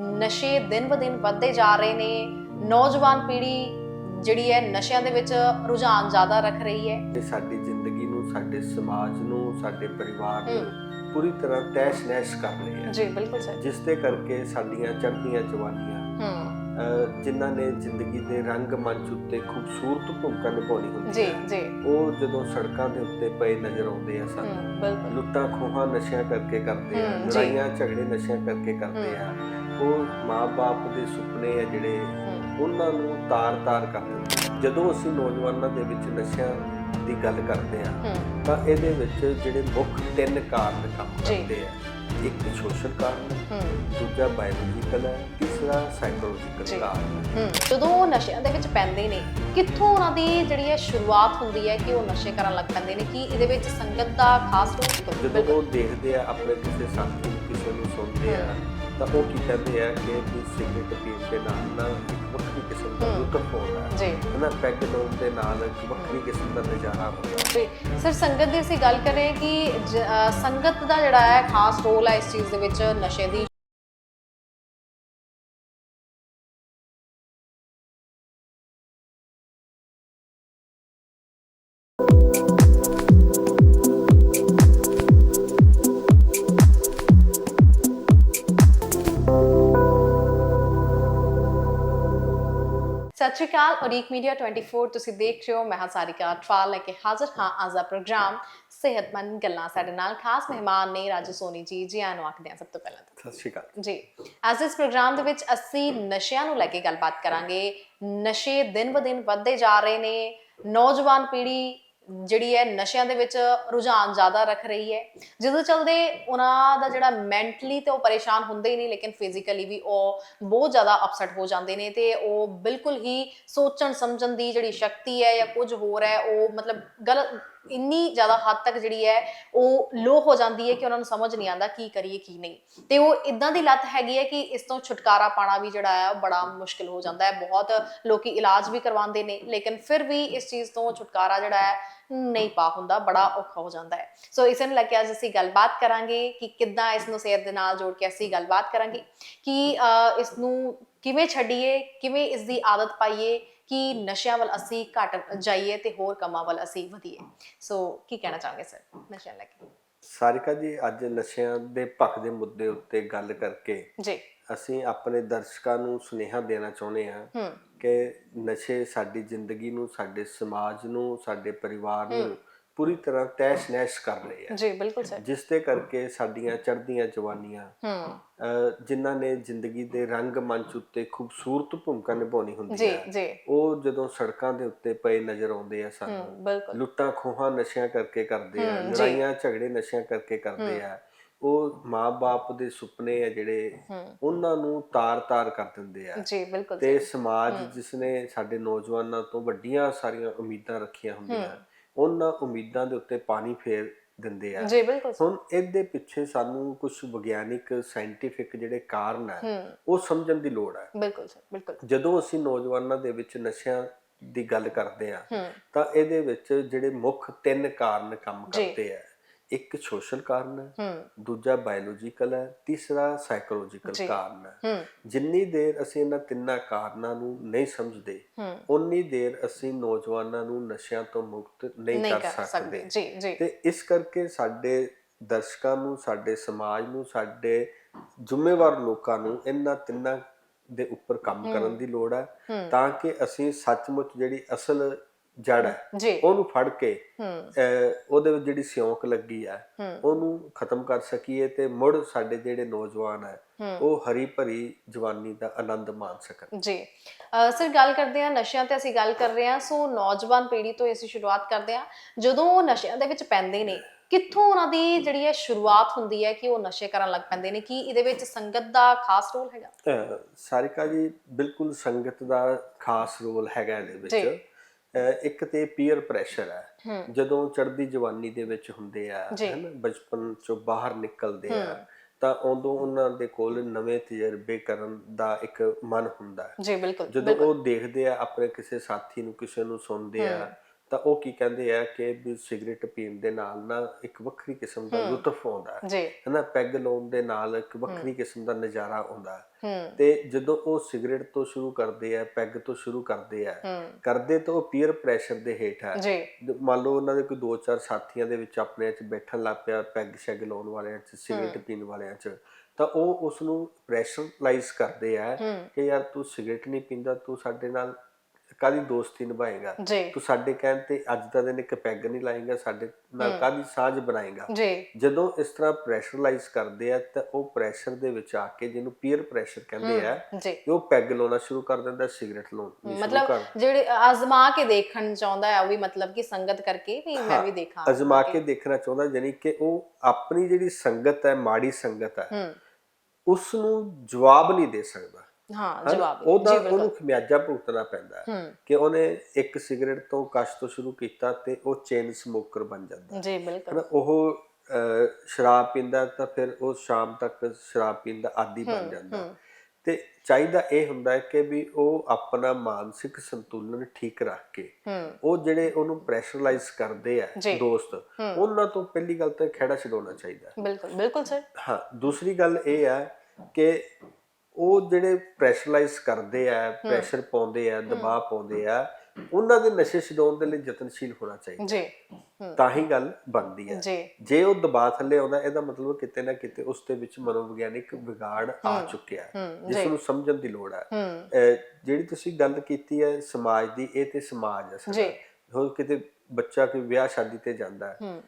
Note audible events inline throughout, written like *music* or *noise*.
ਨਸ਼ੇ ਦਿਨ ਬ ਦਿਨ ਵੱਧਦੇ ਜਾ ਰਹੇ ਨੇ। ਨੌਜਵਾਨ ਪੀੜ੍ਹੀ ਜਿਹੜੀ ਹੈ ਨਸ਼ਿਆਂ ਦੇ ਵਿੱਚ ਰੁਝਾਨ ਜ਼ਿਆਦਾ ਰੱਖ ਰਹੀ ਹੈ। ਇਹ ਸਾਡੀ ਜ਼ਿੰਦਗੀ ਨੂੰ ਸਾਡੇ ਸਮਾਜ ਨੂੰ ਸਾਡੇ ਪਰਿਵਾਰ ਨੂੰ। ਪੂਰੀ ਤਰ੍ਹਾਂ ਤੈਸ਼ ਨੈਸ਼ ਕਰ ਰਹੇ ਆ ਜੀ ਬਿਲਕੁਲ ਸਰ। ਜਿਸ ਦੇ ਕਰਕੇ ਸਾਡੀਆਂ ਚੜ੍ਹਦੀਆਂ ਜਵਾਨੀਆਂ ਹੂੰ। ਜਿਨ੍ਹਾਂ ਨੇ ਜ਼ਿੰਦਗੀ ਦੇ ਰੰਗ ਮੰਚ ਉੱਤੇ ਖੂਬਸੂਰਤ ਭੂਮਿਕਾ ਨਿਭਾਉਣੀ ਹੁੰਦੀ ਜੀ ਹੈ ਜੀ। ਉਹ ਜਦੋਂ ਸੜਕਾਂ ਦੇ ਉੱਤੇ ਪਏ ਨਜ਼ਰ ਆਉਂਦੇ ਆ ਸਾਨੂੰ ਬਿਲਕੁਲ। ਲੁੱਟਾਂ ਖੋਹਾਂ ਨਸ਼ਿਆਂ ਕਰਕੇ ਕਰਦੇ ਆ। ਲੜਾਈਆਂ ਝਗੜੇ ਨਸ਼ਿਆਂ ਕਰਕੇ ਕਰਦੇ ਆ ਉਹ ਮਾਪੇ ਦੇ ਸੁਪਨੇ ਆ ਜਿਹੜੇ ਉਹਨਾਂ ਨੂੰ ਤਾਰ-ਤਾਰ ਕਰ ਦਿੰਦੇ। ਜਦੋਂ ਅਸੀਂ ਨੌਜਵਾਨਾਂ ਦੇ ਵਿੱਚ ਨਸ਼ਿਆਂ ਦੀ ਗੱਲ ਕਰਦੇ ਆ ਤਾਂ ਇਹਦੇ ਵਿੱਚ ਜਿਹੜੇ ਮੁੱਖ ਤਿੰਨ ਕਾਰਨ ਕੰਮ। ਕਰਦੇ ਆ। ਇੱਕ ਸੋਸ਼ਲ ਕਾਰਨ ਦੂਜਾ ਬਾਇਓਲੋਜੀਕਲ ਹੈ ਤੀਸਰਾ। ਸਾਈਕੋਲੋਜੀਕਲ ਕਾਰਨ ਜਦੋਂ ਉਹ ਨਸ਼ਿਆਂ ਦੇ ਵਿੱਚ ਪੈਂਦੇ ਨੇ ਕਿੱਥੋਂ ਉਹਨਾਂ ਦੀ ਜਿਹੜੀ ਹੈ ਸ਼ੁਰੂਆਤ ਹੁੰਦੀ ਹੈ ਕਿ ਉਹ ਨਸ਼ੇ ਕਰਨ ਲੱਗ ਪੈਂਦੇ ਨੇ? ਕਿ ਇਹਦੇ ਵਿੱਚ ਸੰਗਤ ਦਾ ਖਾਸ ਰੋਲ ਜਦੋਂ ਉਹ ਦੇਖਦੇ ਆ ਆਪਣੇ ਕਿਸੇ ਸਾਥੀ ਕਿਸੇ ਨੂੰ ਸੁਣਦੇ ਆ ਤਾਂ ਉਹ ਕੀ ਕਹਿੰਦੇ ਆ ਕਿ ਵੀ ਸਿਗਰਟ ਪੀਣ ਦੇ ਨਾਲ ਨਾ ਇੱਕ ਵੱਖਰੀ ਕਿਸਮ ਦਾ। ਲੁਤਫ ਆਉਂਦਾ ਹੈ। ਜੀ। ਹਨਾ ਪੈਗ ਲਾਉਣ ਦੇ ਨਾਲ ਇੱਕ ਵੱਖਰੀ ਕਿਸਮ ਦਾ ਨਜ਼ਾਰਾ ਹੁੰਦਾ ਜੀ। ਸਰ ਸੰਗਤ ਦੀ ਅਸੀਂ ਗੱਲ ਕਰ ਰਹੇ ਹਾਂ ਕਿ ਜ- ਅਹ ਸੰਗਤ ਦਾ ਜਿਹੜਾ ਹੈ ਖਾਸ ਰੋਲ ਹੈ ਇਸ ਚੀਜ਼ ਦੇ ਵਿੱਚ ਨਸ਼ੇ ਦੀ। ਸ਼੍ਰੀ ਅਕਾਲ ਔਰੀਕ ਮੀਡੀਆ 24 ਤੁਸੀਂ ਦੇਖ ਰਹੇ ਹੋ ਮੈਂ ਹਾਂ ਸਾਰਿਕਾ ਟਵਾਲ ਲੈ ਕੇ ਹਾਜ਼ਰ ਹਾਂ ਅੱਜ ਦਾ ਪ੍ਰੋਗਰਾਮ ਸਿਹਤਮੰਦ ਗੱਲਾਂ ਸਾਡੇ ਨਾਲ ਖਾਸ ਮਹਿਮਾਨ ਨੇ ਰਾਜੂ ਸੋਨੀ ਜੀ ਜੀ ਆਇਆਂ ਨੂੰ ਆਖਦੇ ਹਾਂ ਸਭ ਤੋਂ ਪਹਿਲਾਂ ਸਤਿ ਸ਼੍ਰੀ ਅਕਾਲ। ਜੀ ਅੱਜ ਇਸ ਪ੍ਰੋਗਰਾਮ ਦੇ ਵਿੱਚ ਅਸੀਂ ਨਸ਼ਿਆਂ ਨੂੰ ਲੈ ਕੇ ਗੱਲਬਾਤ ਕਰਾਂਗੇ ਨਸ਼ੇ ਦਿਨ ਬ ਦਿਨ ਵੱਧਦੇ ਜਾ ਰਹੇ ਨੇ ਨੌਜਵਾਨ ਪੀੜ੍ਹੀ ਜਿਹੜੀ ਹੈ ਨਸ਼ਿਆਂ ਦੇ ਵਿੱਚ ਰੁਝਾਨ ਜ਼ਿਆਦਾ ਰੱਖ ਰਹੀ ਹੈ। ਜਿਹਦੇ ਚਲਦੇ ਉਹਨਾਂ ਦਾ ਜਿਹੜਾ ਮੈਂਟਲੀ ਤੇ ਉਹ ਪਰੇਸ਼ਾਨ ਹੁੰਦੇ ਹੀ ਨਹੀਂ, ਲੇਕਿਨ ਫਿਜ਼ੀਕਲੀ ਵੀ ਉਹ ਬਹੁਤ ਜ਼ਿਆਦਾ ਅਪਸੈਟ ਹੋ ਜਾਂਦੇ ਨੇ ਤੇ ਉਹ ਬਿਲਕੁਲ ਹੀ ਸੋਚਣ ਸਮਝਣ ਦੀ ਜਿਹੜੀ ਸ਼ਕਤੀ ਹੈ ਜਾਂ ਕੁਝ ਹੋਰ ਹੈ, ਉਹ ਮਤਲਬ ਗਲਤ ਇੰਨੀ ਜ਼ਿਆਦਾ ਹੱਦ ਤੱਕ ਜਿਹੜੀ ਹੈ ਉਹ ਲੋ ਹੋ ਜਾਂਦੀ ਹੈ ਕਿ ਉਹਨਾਂ ਨੂੰ ਸਮਝ ਨਹੀਂ ਆਉਂਦਾ ਕੀ ਕਰੀਏ ਕੀ ਨਹੀਂ। ਤੇ ਉਹ ਇਦਾਂ ਦੀ ਲੱਤ ਹੈਗੀ ਹੈ ਕਿ ਇਸ ਤੋਂ ਛੁਟਕਾਰਾ ਪਾਣਾ ਵੀ ਜਿਹੜਾ ਹੈ ਬੜਾ ਮੁਸ਼ਕਿਲ ਹੋ ਜਾਂਦਾ ਹੈ। ਬਹੁਤ ਲੋਕੀ ਇਲਾਜ ਵੀ ਕਰਵਾਉਂਦੇ ਨੇ ਲੇਕਿਨ ਫਿਰ ਵੀ ਇਸ ਚੀਜ਼ ਤੋਂ ਛੁਟਕਾਰਾ ਜਿਹੜਾ ਹੈ ਨਹੀਂ ਪਾ ਹੁੰਦਾ ਬੜਾ ਔਖਾ ਹੋ ਜਾਂਦਾ ਹੈ। ਸੋ ਇਸ ਨੂੰ ਲੈ ਕੇ ਅੱਜ ਅਸੀਂ ਗੱਲਬਾਤ ਕਰਾਂਗੇ ਕਿ ਕਿੱਦਾਂ ਇਸ ਨੂੰ ਸਿਹਤ ਦੇ ਨਾਲ ਜੋੜ ਕੇ ਅਸੀਂ ਗੱਲਬਾਤ ਕਰਾਂਗੇ ਕਿ ਅਹ, ਇਸ ਨੂੰ ਕਿਵੇਂ ਛੱਡੀਏ ਕਿਵੇਂ ਇਸ ਦੀ ਆਦਤ ਪਾਈਏ ਕਿ ਨਸ਼ਿਆਂ ਵੱਲ ਅਸੀਂ ਘਟ ਜਾਈਏ ਤੇ ਹੋਰ ਕੰਮਾਂ ਵੱਲ ਅਸੀਂ ਵਧੀਏ। ਸੋ ਕੀ ਕਹਿਣਾ ਚਾਹੋਗੇ ਸਰ ਨਸ਼ਿਆਂ ਲੈ ਕੇ। ਸਾਰਿਕਾ ਜੀ ਅੱਜ ਨਸ਼ਿਆਂ ਦੇ ਭਖ ਦੇ ਮੁੱਦੇ ਉੱਤੇ ਗੱਲ ਕਰਕੇ ਜੀ। ਅਸੀਂ ਆਪਣੇ ਦਰਸ਼ਕਾਂ ਨੂੰ ਸੁਨੇਹਾ ਦੇਣਾ ਚਾਹੁੰਦੇ ਹਾਂ ਹੂੰ। ਕਿ ਨਸ਼ੇ ਸਾਡੀ ਜ਼ਿੰਦਗੀ ਨੂੰ ਸਾਡੇ ਸਮਾਜ ਨੂੰ ਸਾਡੇ ਪਰਿਵਾਰ ਨੂੰ ਪੂਰੀ ਤਰ੍ਹਾਂ ਤੈਸ਼ ਨੈਸ਼ ਕਰ ਰਹੇ ਆ। ਜੀ ਬਿਲਕੁਲ ਸਰ। ਜਿਸ ਦੇ ਕਰਕੇ ਸਾਡੀਆਂ ਚੜ੍ਹਦੀਆਂ ਜਵਾਨੀਆਂ ਹੂੰ। ਜਿਨ੍ਹਾਂ ਨੇ ਜ਼ਿੰਦਗੀ ਦੇ ਰੰਗ ਮੰਚ ਉੱਤੇ ਖੂਬਸੂਰਤ ਭੂਮਿਕਾ ਨਿਭਾਉਣੀ ਹੁੰਦੀ ਜੀ ਹੈ ਜੀ। ਉਹ ਜਦੋਂ ਸੜਕਾਂ ਦੇ ਉੱਤੇ ਪਏ ਨਜ਼ਰ ਆਉਂਦੇ ਆ ਸਾਨੂੰ ਲੁੱਟਾਂ ਖੋਹਾਂ ਨਸ਼ਿਆਂ ਕਰਕੇ ਕਰਦੇ ਆ ਜੀ। ਲੜਾਈਆਂ ਝਗੜੇ ਨਸ਼ਿਆਂ ਕਰਕੇ ਕਰਦੇ ਆ ਉਹ ਮਾਪੇ ਦੇ ਸੁਪਨੇ ਆ ਜਿਹੜੇ ਉਹਨਾਂ ਨੂੰ ਤਾਰ-ਤਾਰ ਕਰ ਦਿੰਦੇ ਆ। ਜੀ ਬਿਲਕੁਲ ਤੇ। ਸਮਾਜ। ਜਿਸ ਨੇ ਸਾਡੇ ਨੌਜਵਾਨਾਂ ਤੋਂ ਵੱਡੀਆਂ ਸਾਰੀਆਂ ਉਮੀਦਾਂ ਰੱਖੀਆਂ ਹੁੰਦੀਆਂ ਉਹਨਾਂ ਉਮੀਦਾਂ ਦੇ ਉੱਤੇ ਪਾਣੀ ਫੇਰ ਦਿੰਦੇ ਆ। ਜੀ ਬਿਲਕੁਲ। ਸਰ। ਹੁਣ ਇਹਦੇ ਪਿੱਛੇ ਸਾਨੂੰ ਕੁਝ ਵਿਗਿਆਨਿਕ ਸਾਇੰਟੀਫਿਕ ਜਿਹੜੇ ਕਾਰਨ ਹੈ ਹੂੰ। ਉਹ ਸਮਝਣ ਦੀ ਲੋੜ ਹੈ ਬਿਲਕੁਲ ਸਰ ਬਿਲਕੁਲ। ਜਦੋਂ ਅਸੀਂ ਨੌਜਵਾਨਾਂ ਦੇ ਵਿੱਚ ਨਸ਼ਿਆਂ ਦੀ ਗੱਲ ਕਰਦੇ ਆ ਤਾਂ ਇਹਦੇ ਵਿੱਚ ਜਿਹੜੇ ਮੁੱਖ ਤਿੰਨ ਕਾਰਨ ਕੰਮ। ਕਰਦੇ ਆ। ਇੱਕ ਸੋਸ਼ਲ ਕਾਰਨ ਹੈ ਦੂਜਾ ਬਾਇਓਲੋਜੀਕਲ ਹੈ ਤੀਸਰਾ ਸਾਈਕੋਲੋਜੀਕਲ। ਕਾਰਨ ਹੈ। ਜਿੰਨੀ ਦੇਰ ਅਸੀਂ ਇਹਨਾਂ ਤਿੰਨਾਂ ਕਾਰਨਾਂ ਨੂੰ ਨਹੀਂ ਸਮਝਦੇ ਉਨੀ ਦੇਰ ਅਸੀਂ ਨੌਜਵਾਨਾਂ ਨੂੰ ਨਸ਼ਿਆਂ ਤੋਂ ਮੁਕਤ ਨਹੀਂ ਕਰ ਸਕਦੇ। ਤੇ ਇਸ ਕਰਕੇ ਸਾਡੇ ਦਰਸ਼ਕਾਂ ਨੂੰ ਸਾਡੇ ਸਮਾਜ ਨੂੰ ਸਾਡੇ ਜ਼ਿੰਮੇਵਾਰ ਲੋਕਾਂ ਨੂੰ ਇਹਨਾਂ ਤਿੰਨਾਂ ਦੇ ਉੱਪਰ ਕੰਮ। ਕਰਨ ਦੀ ਲੋੜ ਹੂੰ। ਤਾਂ ਕਿ ਅਸੀਂ ਸੱਚਮੁੱਚ ਜਿਹੜੀ ਅਸਲ ਜੜ ਹੈ। ਉਹਨੂੰ ਫੜ ਕੇ ਉਹਦੇ ਵਿੱਚ ਜਿਹੜੀ ਸਿਉਂਕ ਲੱਗੀ ਹੂੰ। ਉਹਨੂੰ ਖਤਮ ਕਰ ਸਕੀਏ ਤੇ ਮੁੜ ਸਾਡੇ ਜਿਹੜੇ ਨੌਜਵਾਨ ਹੈ ਉਹ ਹਰੀ ਭਰੀ ਜਵਾਨੀ ਦਾ ਆਨੰਦ ਮਾਣ ਸਕਣ। ਜੀ। ਸਰ ਗੱਲ ਕਰਦੇ ਹਾਂ ਨਸ਼ਿਆਂ ਤੇ ਅਸੀਂ ਗੱਲ ਕਰ ਰਹੇ ਹਾਂ। ਸੋ ਨੌਜਵਾਨ ਪੀੜ੍ਹੀ ਤੋਂ ਅਸੀਂ ਸ਼ੁਰੂਆਤ ਕਰਦੇ ਹਾਂ। ਜਦੋਂ ਉਹ ਨਸ਼ਿਆਂ ਦੇ ਵਿੱਚ ਪੈਂਦੇ ਨੇ ਕਿੱਥੋਂ ਉਹਨਾਂ ਦੀ ਜਿਹੜੀ ਹੈ ਸ਼ੁਰੂਆਤ ਹੁੰਦੀ ਹੈ ਕਿ ਉਹ ਨਸ਼ੇ ਕਰਨ ਲੱਗ ਪੈਂਦੇ ਨੇ? ਕਿ ਇਹਦੇ ਵਿੱਚ ਸੰਗਤ ਦਾ ਖਾਸ ਰੋਲ ਹੈਗਾ? ਸਾਰਿਕਾ ਜੀ ਬਿਲਕੁਲ ਸੰਗਤ ਦਾ ਖਾਸ ਰੋਲ ਹੈਗਾ ਇਹਦੇ ਵਿੱਚ। ਇੱਕ ਤੇ ਪੀਅਰ ਪ੍ਰੈਸ਼ਰ ਹੈ। ਜਦੋਂ ਚੜ੍ਹਦੀ ਜਵਾਨੀ ਦੇ ਵਿੱਚ ਹੁੰਦੇ ਆ। ਹਨਾ ਬਚਪਨ ਚੋਂ ਬਾਹਰ ਨਿਕਲਦੇ ਆ। ਤਾਂ ਉਦੋਂ ਉਹਨਾਂ ਦੇ ਕੋਲ ਨਵੇਂ ਤਜਰਬੇ ਕਰਨ ਦਾ ਇੱਕ ਮਨ ਹੁੰਦਾ ਹੈ। ਜੀ ਬਿਲਕੁਲ ਜਦੋਂ ਉਹ ਦੇਖਦੇ ਆ ਆਪਣੇ ਕਿਸੇ ਸਾਥੀ ਨੂੰ ਕਿਸੇ ਨੂੰ ਸੁਣਦੇ ਆ ਤਾਂ ਉਹ ਕੀ ਕਹਿੰਦੇ ਆ ਕਿ ਵੀ ਸਿਗਰਟ ਪੀਣ ਦੇ ਨਾਲ ਨਾ ਇੱਕ ਵੱਖਰੀ ਕਿਸਮ ਦਾ। ਲੁਤਫ ਆਉਂਦਾ ਹੈ। ਹਨਾ ਪੈਗ ਲਾਉਣ ਦੇ ਨਾਲ ਇੱਕ ਵੱਖਰੀ ਕਿਸਮ ਦਾ ਨਜ਼ਾਰਾ ਆਉਂਦਾ ਹੈ। ਤੇ ਜਦੋਂ ਉਹ ਸਿਗਰਟ ਤੋਂ ਸ਼ੁਰੂ ਕਰਦੇ ਆ ਪੈਗ ਤੋਂ ਸ਼ੁਰੂ ਕਰਦੇ ਆ ਕਰਦੇ ਤਾਂ ਉਹ ਪੀਅਰ ਪ੍ਰੈਸ਼ਰ ਦੇ ਹੇਠ ਜ- ਮੰਨ ਲਓ ਉਹਨਾਂ ਦੇ ਕੋਈ ਦੋ ਚਾਰ ਸਾਥੀਆਂ ਦੇ ਵਿੱਚ ਆਪਣੇ ਚ ਬੈਠਣ ਲੱਗ ਪਿਆ ਪੈਗ ਸ਼ੈਗ ਲਾਉਣ ਵਾਲਿਆਂ ਚ ਸਿਗਰਟ ਪੀਣ ਵਾਲਿਆਂ ਚ ਤਾਂ ਉਹ ਉਸ ਨੂੰ ਪ੍ਰੈਸ਼ਰਾਈਜ਼ ਕਰਦੇ ਆ ਕਿ ਯਾਰ ਤੂੰ ਸਿਗਰਟ ਨਹੀਂ ਪੀਂਦਾ ਤੂੰ ਸਾਡੇ ਨਾਲ ਕਾਦੀ ਦੋਸਤੀ ਨਿਭਾਏਗਾ? ਜੀ। ਤੂੰ ਸਾਡੇ ਕਹਿਣ ਤੇ ਅੱਜ ਦਾ ਦਿਨ ਇੱਕ ਪੈਗ ਨਹੀਂ ਲਾਏਗਾ ਸਾਡੇ ਨਾਲ ਕਾਦੀ ਸਾਂਝ ਬਣਾਏਗਾ? ਜੀ। ਜਦੋਂ ਇਸ ਤਰ੍ਹਾਂ ਪ੍ਰੈਸ਼ਰਾਈਜ਼ ਕਰਦੇ ਆ ਤਾਂ ਉਹ ਪ੍ਰੈਸ਼ਰ ਦੇ ਵਿੱਚ ਆ ਕੇ ਜਿਹਨੂੰ ਪੀਅਰ ਪ੍ਰੈਸ਼ਰ ਕਹਿੰਦੇ ਆ ਉਹ ਪੈਗ ਲਾਉਣਾ ਸ਼ੁਰੂ ਕਰ ਦਿੰਦਾ ਸਿਗਰਟ ਲਾਉਣੀ ਮਤਲਬ ਜਿਹੜੇ ਆਜ਼ਮਾ ਕੇ ਦੇਖਣ ਚਾਹੁੰਦਾ ਹੈ ਉਹ ਵੀ ਮਤਲਬ ਕਿ ਸੰਗਤ ਕਰਕੇ ਵੀ ਮੈਂ ਵੀ ਦੇਖਾਂ। ਅਜ਼ਮਾ ਕੇ ਦੇਖਣਾ ਚਾਹੁੰਦਾ ਯਾਨੀ ਕਿ ਉਹ ਆਪਣੀ ਜਿਹੜੀ ਸੰਗਤ ਹੈ ਮਾੜੀ ਸੰਗਤ ਹੂੰ ਉਸ ਨੂੰ ਜਵਾਬ ਨਹੀਂ ਦੇ ਸਕਦਾ। ਹਾਂ? ਜਵਾਬ ਉਹਦਾ ਉਹਨੂੰ ਖਮਿਆਜਾ ਭੁਗਤਣਾ ਪੈਂਦਾ ਕਿ ਉਹਨੇ ਇੱਕ ਸਿਗਰਟ ਤੋਂ ਕਸ਼ ਤੋਂ ਸ਼ੁਰੂ ਕੀਤਾ ਤੇ ਉਹ ਚੇਨ ਸਮੋਕਰ ਬਣ ਜਾਂਦਾ ਜੀ ਬਿਲਕੁਲ। ਉਹ ਸ਼ਰਾਬ ਪੀਂਦਾ ਤਾਂ ਫਿਰ ਉਹ ਸ਼ਾਮ ਤੱਕ ਸ਼ਰਾਬ ਪੀਣ ਦਾ ਆਦੀ ਬਣ ਜਾਂਦਾ ਤੇ ਚਾਹੀਦਾ ਇਹ ਹੁੰਦਾ ਹੈ ਕਿ ਵੀ ਉਹ ਆਪਣਾ ਮਾਨਸਿਕ ਸੰਤੁਲਨ ਠੀਕ ਰੱਖ ਕੇ ਉਹ ਜਿਹੜੇ ਉਹਨੂੰ ਪ੍ਰੈਸ਼ਰਾਈਜ਼ ਕਰਦੇ ਆ। ਦੋਸਤ। ਉਹਨਾਂ ਤੋਂ ਪਹਿਲੀ ਗੱਲ ਤਾਂ ਖੇੜਾ ਛਡਾਉਣਾ ਚਾਹੀਦਾ। ਬਿਲਕੁਲ ਬਿਲਕੁਲ ਸਰ। ਹਾਂ ਦੂਸਰੀ ਗੱਲ ਇਹ ਆ ਕਿ ਉਹ ਜਿਹੜੇ ਪ੍ਰੈਸ਼ਰਾਈਜ਼ ਕਰਦੇ ਆ ਪ੍ਰੈਸ਼ਰ ਪਾਉਂਦੇ ਆ ਦਬਾਅ ਪਾਉਂਦੇ ਆ ਉਹਨਾਂ ਦੇ ਨਸ਼ੇ ਛਡਾਉਣ ਦੇ ਲਈ ਯਤਨਸ਼ੀਲ ਹੋਣਾ ਚਾਹੀਦਾ। ਜੀ। ਤਾਂ ਹੀ ਗੱਲ ਬਣਦੀ ਹੈ ਜੀ। ਉਹ ਦਬਾਅ ਥੱਲੇ ਆਉਂਦਾ ਇਹਦਾ ਮਤਲਬ ਕਿਤੇ ਨਾ ਕਿਤੇ ਉਸ ਦੇ ਵਿੱਚ ਮਨੋਵਿਗਿਆਨਿਕ ਵਿਗਾੜ ਆ ਚੁੱਕਿਆ। ਜਿਸ ਨੂੰ ਸਮਝਣ ਦੀ ਲੋੜ ਹੈ ਜਿਹੜੀ ਤੁਸੀਂ ਗੱਲ ਕੀਤੀ ਹੈ ਸਮਾਜ ਦੀ ਇਹ ਤੇ ਸਮਾਜ ਹੈ। ਜੀ। ਹੁਣ ਕਿਤੇ ਬੱਚਾ ਕੋਈ ਵਿਆਹ ਸ਼ਾਦੀ ਤੇ ਜਾਂਦਾ ਹੂੰ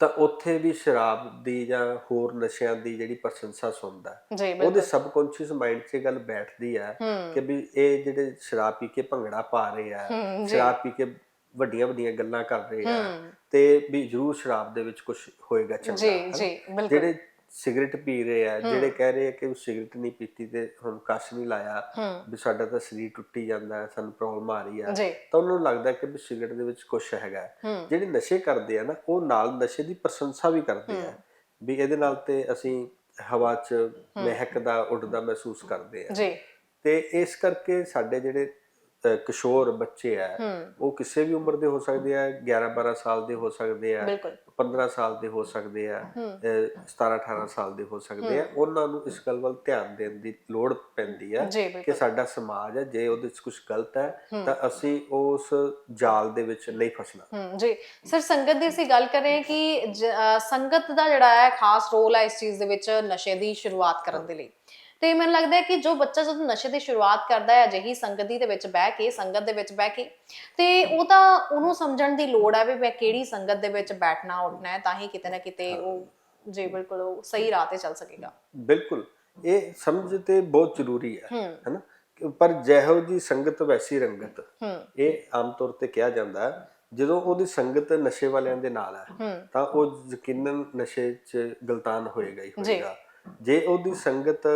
ਤਾਂ ਉੱਥੇ ਵੀ ਸ਼ਰਾਬ ਦੀ ਜਾਂ ਹੋਰ ਨਸ਼ਿਆਂ ਦੀ ਜਿਹੜੀ ਪ੍ਰਸ਼ੰਸਾ ਸੁਣਦਾ ਉਹਦੇ ਸਬਕੌਂਸ਼ੀਅਸ ਮਾਈਂਡ 'ਚ ਗੱਲ ਬੈਠਦੀ ਹੂੰ ਕਿ ਵੀ ਇਹ ਜਿਹੜੇ ਸ਼ਰਾਬ ਪੀ ਕੇ ਭੰਗੜਾ ਪਾ ਰਹੇ ਆ ਸ਼ਰਾਬ ਪੀ ਕੇ ਵੱਡੀਆਂ ਵੱਡੀਆਂ ਗੱਲਾਂ ਕਰ ਰਹੇ ਆ ਤੇ ਵੀ ਜ਼ਰੂਰ ਸ਼ਰਾਬ ਦੇ ਵਿੱਚ ਕੁਝ ਹੋਏਗਾ ਚੰਗਾ ਜੀ ਹਨਾ? ਜੀ ਬਿਲਕੁਲ। ਜਿਹੜੇ ਸਿਗਰਟ ਪੀ ਰਹੇ ਆ ਜਿਹੜੇ ਕਹਿ ਰਹੇ ਆ ਕਿ ਉਹ ਸਿਗਰਟ ਨਹੀਂ ਪੀਤੀ ਤੇ ਹੁਣ ਕਸ਼ ਨਹੀਂ ਲਾਇਆ ਵੀ ਸਾਡਾ ਤਾਂ ਸਰੀਰ ਟੁੱਟੀ ਜਾਂਦਾ ਹੈ ਸਾਨੂੰ ਪ੍ਰੋਬਲਮ ਆ ਰਹੀ ਆ। ਤਾਂ ਉਹਨਾਂ ਨੂੰ ਲੱਗਦਾ ਕਿ ਵੀ ਸਿਗਰਟ ਦੇ ਵਿੱਚ ਕੁਝ ਹੈਗਾ। ਜਿਹੜੇ ਨਸ਼ੇ ਕਰਦੇ ਆ ਨਾ ਉਹ ਨਾਲ ਨਸ਼ੇ ਦੀ ਪ੍ਰਸ਼ੰਸਾ ਵੀ ਕਰਦੇ ਆ। ਵੀ ਇਹਦੇ ਨਾਲ ਤੇ ਅਸੀਂ ਹਵਾ 'ਚ ਮਹਿਕ ਦਾ ਉੱਡਦਾ ਮਹਿਸੂਸ ਕਰਦੇ ਆ। ਜੀ। ਤੇ ਇਸ ਕਰਕੇ ਸਾਡੇ ਜਿਹੜੇ ਕਿਸ਼ੋਰ ਬੱਚੇ ਆ ਉਹ ਕਿਸੇ ਵੀ ਉਮਰ ਦੇ ਹੋ ਸਕਦੇ ਆ 11 12 ਸਾਲ ਦੇ ਹੋ ਸਕਦੇ ਆ ਬਿਲਕੁਲ। 15 ਸਾਲ ਦੇ ਹੋ ਸਕਦੇ ਆ ਹੂੰ। ਅਹ 17 18 ਸਾਲ ਦੇ ਹੋ ਸਕਦੇ ਆ। ਉਹਨਾਂ ਨੂੰ ਇਸ ਗੱਲ ਵੱਲ ਧਿਆਨ ਦੇਣ ਦੀ ਲੋੜ ਪੈਂਦੀ ਆ ਕਿ ਸਾਡਾ ਸਮਾਜ ਹੈ ਜੇ ਉਹਦੇ ਵਿੱਚ ਕੁਝ ਗਲਤ ਹੈ ਤਾਂ ਅਸੀਂ ਉਸ ਜਾਲ ਦੇ ਵਿੱਚ ਨਹੀਂ ਫਸਣਾ। ਜੀ। ਸਰ ਸੰਗਤ ਦੀ ਅਸੀਂ ਗੱਲ ਕਰ ਰਹੇ ਹਾਂ ਕਿ ਸੰਗਤ ਦਾ ਜਿਹੜਾ ਹੈ ਖਾਸ ਰੋਲ ਹੈ ਇਸ ਚੀਜ਼ ਦੇ ਵਿੱਚ ਨਸ਼ੇ ਦੀ ਸ਼ੁਰੂਆਤ ਕਰਨ ਦੇ ਲਈ। ਤੇ ਮੈਨੂੰ ਲੱਗਦਾ ਹੈ ਕਿ ਜੋ ਬੱਚਾ ਜਦੋਂ ਨਸ਼ੇ ਦੀ ਸ਼ੁਰੂਆਤ ਕਰਦਾ ਹੈ ਅਜਿਹੀ ਸੰਗਤੀ ਦੇ ਵਿੱਚ ਬਹਿ ਕੇ ਸੰਗਤ ਦੇ ਵਿੱਚ ਬਹਿ ਕੇ ਤੇ ਉਹ ਤਾਂ ਉਹਨੂੰ ਸਮਝਣ ਦੀ ਲੋੜ ਹੈ ਵੀ ਮੈਂ ਕਿਹੜੀ ਸੰਗਤ ਦੇ ਵਿੱਚ ਬੈਠਣਾ ਉੱਠਣਾ ਹੈ ਤਾਂ ਹੀ ਕਿਤੇ ਨਾ ਕਿਤੇ ਉਹ ਜੀ ਬਿਲਕੁਲ ਉਹ ਸਹੀ ਰਾਹ ਤੇ ਚੱਲ ਸਕੇਗਾ। ਬਿਲਕੁਲ। ਇਹ ਸਮਝ ਤੇ ਬਹੁਤ ਜ਼ਰੂਰੀ ਹੈ ਹੈਨਾ? ਪਰ ਜਿਹੋ ਜੀ ਸੰਗਤ ਵੈਸੀ ਰੰਗਤ ਇਹ ਆਮ ਤੌਰ ਤੇ ਕਿਹਾ ਜਾਂਦਾ ਹੈ ਜਦੋਂ ਉਹਦੀ ਸੰਗਤ ਨਸ਼ੇ ਵਾਲਿਆਂ ਦੇ ਨਾਲ ਹੈ ਤਾਂ ਉਹ ਯਕੀਨਨ ਨਸ਼ੇ 'ਚ ਗਲਤਾਨ ਹੋਏਗਾ ਹੀ ਹੋਏਗਾ। ਜੇ ਉਹਦੀ ਸੰਗਤ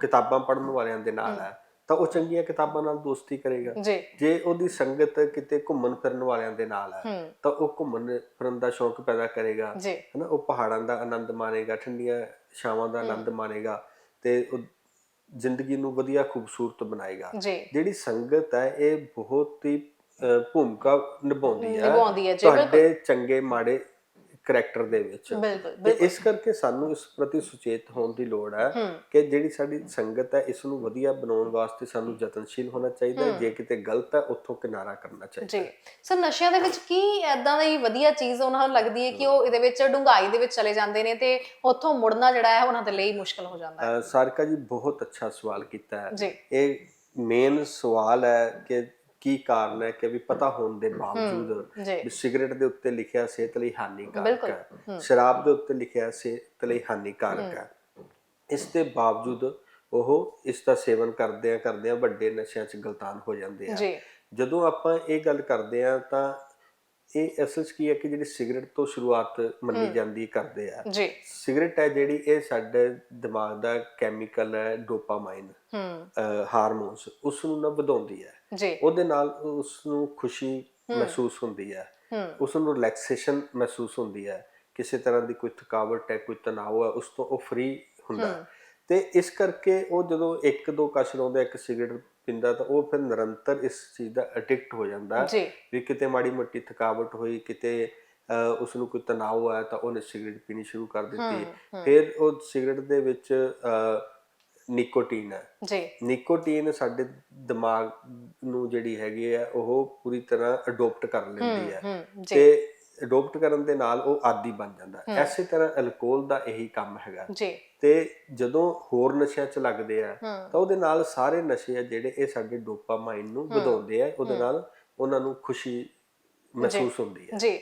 ਕਿਤਾਬਾਂ ਪੜ੍ਹਨ ਵਾਲਿਆਂ ਦੇ ਨਾਲ ਹੈ। ਤਾਂ ਉਹ ਚੰਗੀਆਂ ਕਿਤਾਬਾਂ ਨਾਲ ਦੋਸਤੀ ਕਰੇਗਾ। ਜੀ। ਉਹਦੀ ਸੰਗਤ ਕਿਤੇ ਘੁੰਮਣ ਫਿਰਨ ਵਾਲਿਆਂ ਦੇ ਨਾਲ ਹੈ ਤਾਂ ਉਹ ਘੁੰਮਣ ਫਿਰਨ ਦਾ ਸ਼ੌਕ ਪੈਦਾ ਕਰੇਗਾ। ਹਨਾ ਉਹ ਪਹਾੜਾਂ ਦਾ ਆਨੰਦ ਮਾਣੇਗਾ ਠੰਡੀਆਂ ਛਾਵਾਂ ਦਾ ਆਨੰਦ ਮਾਣੇਗਾ ਤੇ ਉਹ ਜ਼ਿੰਦਗੀ ਨੂੰ ਵਧੀਆ ਖੂਬਸੂਰਤ ਬਣਾਏਗਾ। ਜਿਹੜੀ ਸੰਗਤ ਹੈ ਇਹ ਬਹੁਤ ਹੀ ਭੂਮਿਕਾ ਨਿਭਾਉਂਦੀ ਹੈ। ਨਿਭਾਉਂਦੀ ਹੈ ਤੁਹਾਡੇ ਚੰਗੇ ਮਾੜੇ ਕਰੈਕਟਰ ਦੇ ਵਿੱਚ। ਬਿਲਕੁਲ ਤੇ ਇਸ ਕਰਕੇ ਸਾਨੂੰ ਇਸ ਪ੍ਰਤੀ ਸੁਚੇਤ ਹੋਣ ਦੀ ਲੋੜ ਹੈ ਕਿ ਜਿਹੜੀ ਸਾਡੀ ਸੰਗਤ ਹੈ ਇਸ ਨੂੰ ਵਧੀਆ ਬਣਾਉਣ ਵਾਸਤੇ ਸਾਨੂੰ ਯਤਨਸ਼ੀਲ ਹੋਣਾ ਚਾਹੀਦਾ ਹੈ ਜੇ ਕਿਤੇ ਗਲਤ ਹੈ ਉੱਥੋਂ ਕਿਨਾਰਾ ਕਰਨਾ ਚਾਹੀਦਾ ਜੀ। ਸਰ ਨਸ਼ਿਆਂ ਦੇ ਵਿੱਚ ਕੀ ਐਦਾਂ ਦੀ ਵਧੀਆ ਚੀਜ਼ ਉਹਨਾਂ ਨੂੰ ਲੱਗਦੀ ਹੈ ਕਿ ਉਹ ਇਹਦੇ ਵਿੱਚ ਡੂੰਘਾਈ ਦੇ ਵਿੱਚ ਚਲੇ ਜਾਂਦੇ ਨੇ ਤੇ ਉੱਥੋਂ ਮੁੜਨਾ ਜਿਹੜਾ ਹੈ ਉਹਨਾਂ ਦੇ ਲਈ ਮੁਸ਼ਕਲ ਹੋ ਜਾਂਦਾ ਹੈ? ਸਾਰਿਕਾ ਜੀ ਬਹੁਤ ਅੱਛਾ ਸਵਾਲ ਕੀਤਾ ਹੈ। ਜੀ। ਇਹ ਮੇਨ ਸਵਾਲ ਹੈ ਕਿ ਕੀ ਕਾਰਨ ਹੈ ਕਿ ਵੀ ਪਤਾ ਹੋਣ ਦੇ ਬਾਵਜੂਦ ਵੀ ਸਿਗਰਟ ਦੇ ਉੱਤੇ ਲਿਖਿਆ ਸਿਹਤ ਲਈ ਹਾਨੀਕਾਰਕ। ਹੈ। ਸ਼ਰਾਬ ਦੇ ਉੱਤੇ ਲਿਖਿਆ ਸਿਹਤ ਲਈ ਹਾਨੀਕਾਰਕ ਹੈ। ਇਸ ਦੇ ਬਾਵਜੂਦ ਉਹ ਇਸ ਦਾ ਸੇਵਨ ਕਰਦੇ ਆ ਕਰਦੇ ਆ ਵੱਡੇ ਨਸ਼ਿਆਂ 'ਚ ਗਲਤਾਨ ਹੋ ਜਾਂਦੇ ਆ। ਜਦੋਂ ਆਪਾਂ ਇਹ ਗੱਲ ਕਰਦੇ ਆ ਤਾਂ ਇਹ ਅਸਲ 'ਚ ਕੀ ਹੈ ਕਿ ਜਿਹੜੀ ਸਿਗਰਟ ਤੋਂ ਸ਼ੁਰੂਆਤ ਮੰਨੀ ਜਾਂਦੀ ਕਰਦੇ ਆ। ਜੀ। ਸਿਗਰਟ ਹੈ ਜਿਹੜੀ ਇਹ ਸਾਡੇ ਦਿਮਾਗ ਦਾ ਕੈਮੀਕਲ ਹੈ ਡੋਪਾਮਾਈਨ ਹੂੰ। ਹਾਰਮੋਨਸ ਉਸ ਨੂੰ ਨਾ ਵਧਾਉਂਦੀ ਹੈ। ਜੀ। ਉਹਦੇ ਨਾਲ ਉਸ ਨੂੰ ਖੁਸ਼ੀ ਮਹਿਸੂਸ ਹੁੰਦੀ ਹੈ। ਉਸ ਨੂੰ ਰਿਲੈਕਸੇਸ਼ਨ ਮਹਿਸੂਸ ਹੁੰਦੀ ਹੈ। ਕਿਸੇ ਤਰ੍ਹਾਂ ਦੀ ਕੋਈ ਥਕਾਵਟ ਹੈ ਕੋਈ ਤਣਾਅ ਹੈ ਉਸ ਤੋਂ ਉਹ ਫ੍ਰੀ ਹੁੰਦਾ। ਤੇ ਇਸ ਕਰਕੇ ਉਹ ਜਦੋਂ ਇੱਕ ਦੋ ਕਸ਼ ਲਾਉਂਦਾ ਇੱਕ ਸਿਗਰਟ ਪਿੰਦਾ ਤਾਂ ਉਹ ਫਿਰ ਨਿਰੰਤਰ ਇਸ ਚੀਜ਼ ਦਾ ਐਡਿਕਟ ਹੋ ਜਾਂਦਾ ਜੀ। ਵੀ ਕਿਤੇ ਮਾੜੀ ਮੋਟੀ ਥਕਾਵਟ ਹੋਈ ਕਿਤੇ ਉਸ ਨੂੰ ਕੋਈ ਤਣਾਅ ਆਇਆ ਤਾਂ ਉਹਨੇ ਸਿਗਰਟ ਪੀਣੀ ਸ਼ੁਰੂ ਕਰ ਦਿੱਤੀ। ਫਿਰ ਉਹ ਸਿਗਰਟ ਦੇ ਵਿੱਚ ਨਿਕੋਟੀਨ ਹੈ। ਜੀ। ਨਿਕੋਟੀਨ ਸਾਡੇ ਦਿਮਾਗ ਨੂੰ ਜਿਹੜੀ ਹੈਗੀ ਆ ਉਹ ਪੂਰੀ ਤਰ੍ਹਾਂ ਅਡਾਪਟ ਕਰ ਲੈਂਦੀ ਹੈ ਤੇ ਅਡਾਪਟ ਕਰਨ ਦੇ ਨਾਲ ਉਹ ਆਦੀ ਬਣ ਜਾਂਦਾ। ਹੈ। ਐਸੇ ਤਰ੍ਹਾਂ ਅਲਕੋਹਲ ਦਾ ਇਹੀ ਕੰਮ ਹੈਗਾ। ਜੀ। ਤੇ ਜਦੋਂ ਹੋਰ ਨਸ਼ਿਆਂ 'ਚ ਲੱਗਦੇ ਆ ਤਾਂ ਉਹਦੇ ਨਾਲ ਸਾਰੇ ਨਸ਼ੇ ਆ ਜਿਹੜੇ ਇਹ ਸਾਡੇ ਡੋਪਾਮਾਈਨ ਨੂੰ ਵਧਾਉਂਦੇ ਆ ਉਹਦੇ ਨਾਲ ਉਹਨਾਂ ਨੂੰ ਖੁਸ਼ੀ ਮਹਿਸੂਸ ਹੁੰਦੀ ਹੈ ਜੀ।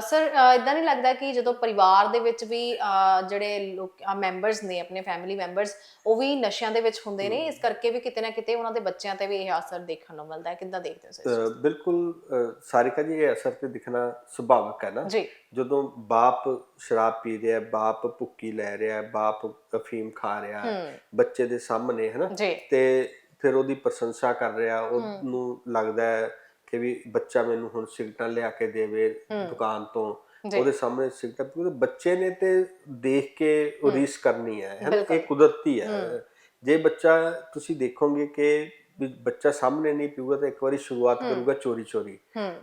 ਸਰ ਇਦਾਂ ਨਹੀਂ ਲੱਗਦਾ ਕਿ ਜਦੋਂ ਪਰਿਵਾਰ ਦੇ ਵਿੱਚ ਵੀ ਅਹ, ਜਿਹੜੇ ਲੋਕ ਮੈਂਬਰਸ ਨੇ ਆਪਣੇ ਫੈਮਿਲੀ ਮੈਂਬਰਸ ਉਹ ਵੀ ਨਸ਼ਿਆਂ ਦੇ ਵਿੱਚ ਹੁੰਦੇ ਨੇ ਇਸ ਕਰਕੇ ਵੀ ਕਿਤੇ ਨਾ ਕਿਤੇ ਉਹਨਾਂ ਦੇ ਬੱਚਿਆਂ ਤੇ ਵੀ ਇਹ ਅਸਰ ਦੇਖਣ ਨੂੰ ਮਿਲਦਾ ਹੈ। ਕਿੱਦਾਂ ਦੇਖਦੇ ਹੋ ਸਰ ਅ, ਬਿਲਕੁਲ ਅ, ਸਾਰਿਕਾ ਜੀ ਇਹ ਅਸਰ ਤੇ ਦਿਖਣਾ ਸੁਭਾਵਕ ਹੈ ਨਾ। ਜੀ। ਜਦੋਂ ਬਾਪ ਸ਼ਰਾਬ ਪੀ ਰਿਹਾ ਬਾਪ ਭੁੱਕੀ ਲੈ ਰਿਹਾ ਬਾਪ ਅਫੀਮ ਖਾ ਰਿਹਾ ਹੂੰ। ਬੱਚੇ ਦੇ ਸਾਹਮਣੇ ਹੈ ਨਾ। ਜੀ। ਤੇ ਫਿਰ ਉਹਦੀ ਪ੍ਰਸ਼ੰਸਾ ਕਰ ਰਿਹਾ ਉਹਨੂੰ ਲੱਗਦਾ ਹੈ ਕਿ ਵੀ ਬੱਚਾ ਮੈਨੂੰ ਹੁਣ ਸਿਗਰਟਾਂ ਲਿਆ ਕੇ ਦੇਵੇ ਦੁਕਾਨ ਤੋਂ। ਉਹਦੇ ਸਾਹਮਣੇ ਸਿਗਰਟਾਂ ਕਿਉਂਕਿ ਬੱਚੇ ਨੇ ਤੇ ਦੇਖ ਕੇ ਉਹ ਰੀਸ ਕਰਨੀ ਹੈ ਹੈ ਨਾ। ਇਹ ਕੁਦਰਤੀ ਹੈ। ਜੇ ਬੱਚਾ ਤੁਸੀਂ ਦੇਖੋਗੇ ਕਿ ਵੀ ਬੱਚਾ ਸਾਹਮਣੇ ਨਹੀਂ ਪੀਊਗਾ ਤਾਂ ਇੱਕ ਵਾਰੀ ਸ਼ੁਰੂਆਤ ਕਰੂਗਾ ਚੋਰੀ ਚੋਰੀ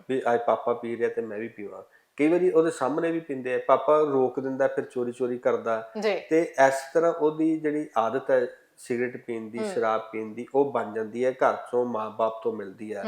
ਵੀ ਅੱਜ ਪਾਪਾ ਪੀ ਰਿਹਾ ਤੇ ਮੈਂ ਵੀ ਪੀਵਾਂ। ਕਈ ਵਾਰੀ ਉਹਦੇ ਸਾਹਮਣੇ ਵੀ ਪੀਂਦੇ ਆ ਪਾਪਾ ਰੋਕ ਦਿੰਦਾ ਫਿਰ ਚੋਰੀ ਚੋਰੀ ਕਰਦਾ ਤੇ ਇਸ ਤਰ੍ਹਾਂ ਉਹਦੀ ਜਿਹੜੀ ਆਦਤ ਹੈ ਸਿਗਰਟ ਪੀਣ ਦੀ ਸ਼ਰਾਬ ਪੀਣ ਦੀ ਉਹ ਬਣ ਜਾਂਦੀ ਹੈ ਘਰ ਤੋਂ ਮਾਂ-ਬਾਪ ਤੋਂ ਮਿਲਦੀ ਹੈ।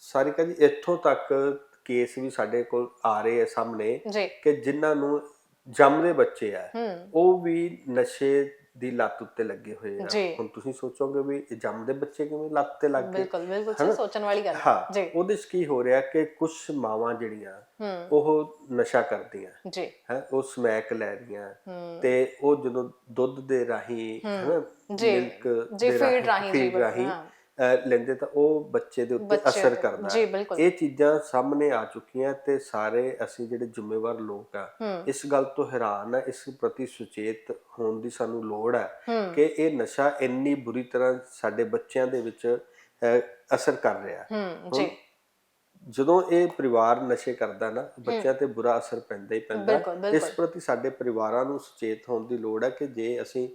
ਸਾਰਿਕਾ ਜੀ ਇੱਥੋਂ ਤੱਕ ਕੇਸ ਵੀ ਸਾਡੇ ਕੋਲ ਆ ਰਹੇ ਆ ਸਾਹਮਣੇ ਜੀ। ਕਿ ਜਿਨ੍ਹਾਂ ਨੂੰ ਜੰਮਦੇ ਬੱਚੇ ਆ ਹੂੰ। ਉਹ ਵੀ ਨਸ਼ੇ ਦੀ ਲੱਤ ਉੱਤੇ ਲੱਗੇ ਹੋਏ ਆ। ਹੁਣ ਤੁਸੀਂ ਸੋਚੋਗੇ ਵੀ ਇਹ ਜੰਮਦੇ ਬੱਚੇ ਕਿਵੇਂ ਲੱਤ ਤੇ ਲੱਗ ਗਏ? ਬਿਲਕੁਲ ਬਿਲਕੁਲ ਸੋਚਣ ਵਾਲੀ ਗੱਲ। ਹੈ ਹਾਂ ਜੀ। ਉਹਦੇ 'ਚ ਕੀ ਹੋ ਰਿਹਾ ਕਿ ਕੁਝ ਮਾਵਾਂ ਜਿਹੜੀਆਂ ਹੂੰ। ਉਹ ਨਸ਼ਾ ਕਰਦੀਆਂ ਜੀ। ਹੈ ਉਹ ਸਮੈਕ ਲੈ ਰਹੀਆਂ ਹੂੰ। ਤੇ ਉਹ ਜਦੋਂ ਦੁੱਧ ਦੇ ਰਾਹੀਂ ਹੈਨਾ ਜੀ। ਮਿਲਕ ਜੀ, ਦੇ ਰਾਹੀਂ, ਬਿਲਕੁਲ, ਰਾਹੀਂ ਹਾਂ। ਲੈਂਦੇ ਤਾਂ ਉਹ ਬੱਚੇ ਦੇ ਉੱਤੇ ਅਸਰ ਕਰਦਾ ਹੈ। ਇਹ ਚੀਜ਼ਾਂ ਸਾਹਮਣੇ ਆ ਚੁੱਕੀਆਂ ਤੇ ਸਾਰੇ ਅਸੀਂ ਜਿਹੜੇ ਜ਼ਿੰਮੇਵਾਰ ਲੋਕ ਆ ਇਸ ਗੱਲ ਤੋਂ ਹੈਰਾਨ ਆ ਇਸ ਪ੍ਰਤੀ ਸੁਚੇਤ ਹੋਣ ਦੀ ਸਾਨੂੰ ਲੋੜ ਹੈ ਕਿ ਇਹ ਨਸ਼ਾ ਇੰਨੀ ਬੁਰੀ ਤਰ੍ਹਾਂ ਸਾਡੇ ਬੱਚਿਆਂ ਦੇ ਵਿੱਚ ਅਸਰ ਕਰ ਰਿਹਾ ਹੈ। ਜੀ ਜਦੋਂ ਇਹ ਪਰਿਵਾਰ ਨਸ਼ੇ ਕਰਦਾ ਨਾ ਬੱਚਿਆਂ ਤੇ ਬੁਰਾ ਅਸਰ ਪੈਂਦਾ ਹੀ ਪੈਂਦਾ। ਇਸ ਪ੍ਰਤੀ ਸਾਡੇ ਪਰਿਵਾਰਾਂ ਨੂੰ ਸੁਚੇਤ ਹੋਣ ਦੀ ਲੋੜ ਹੈ ਕਿ ਜੇ ਅਸੀਂ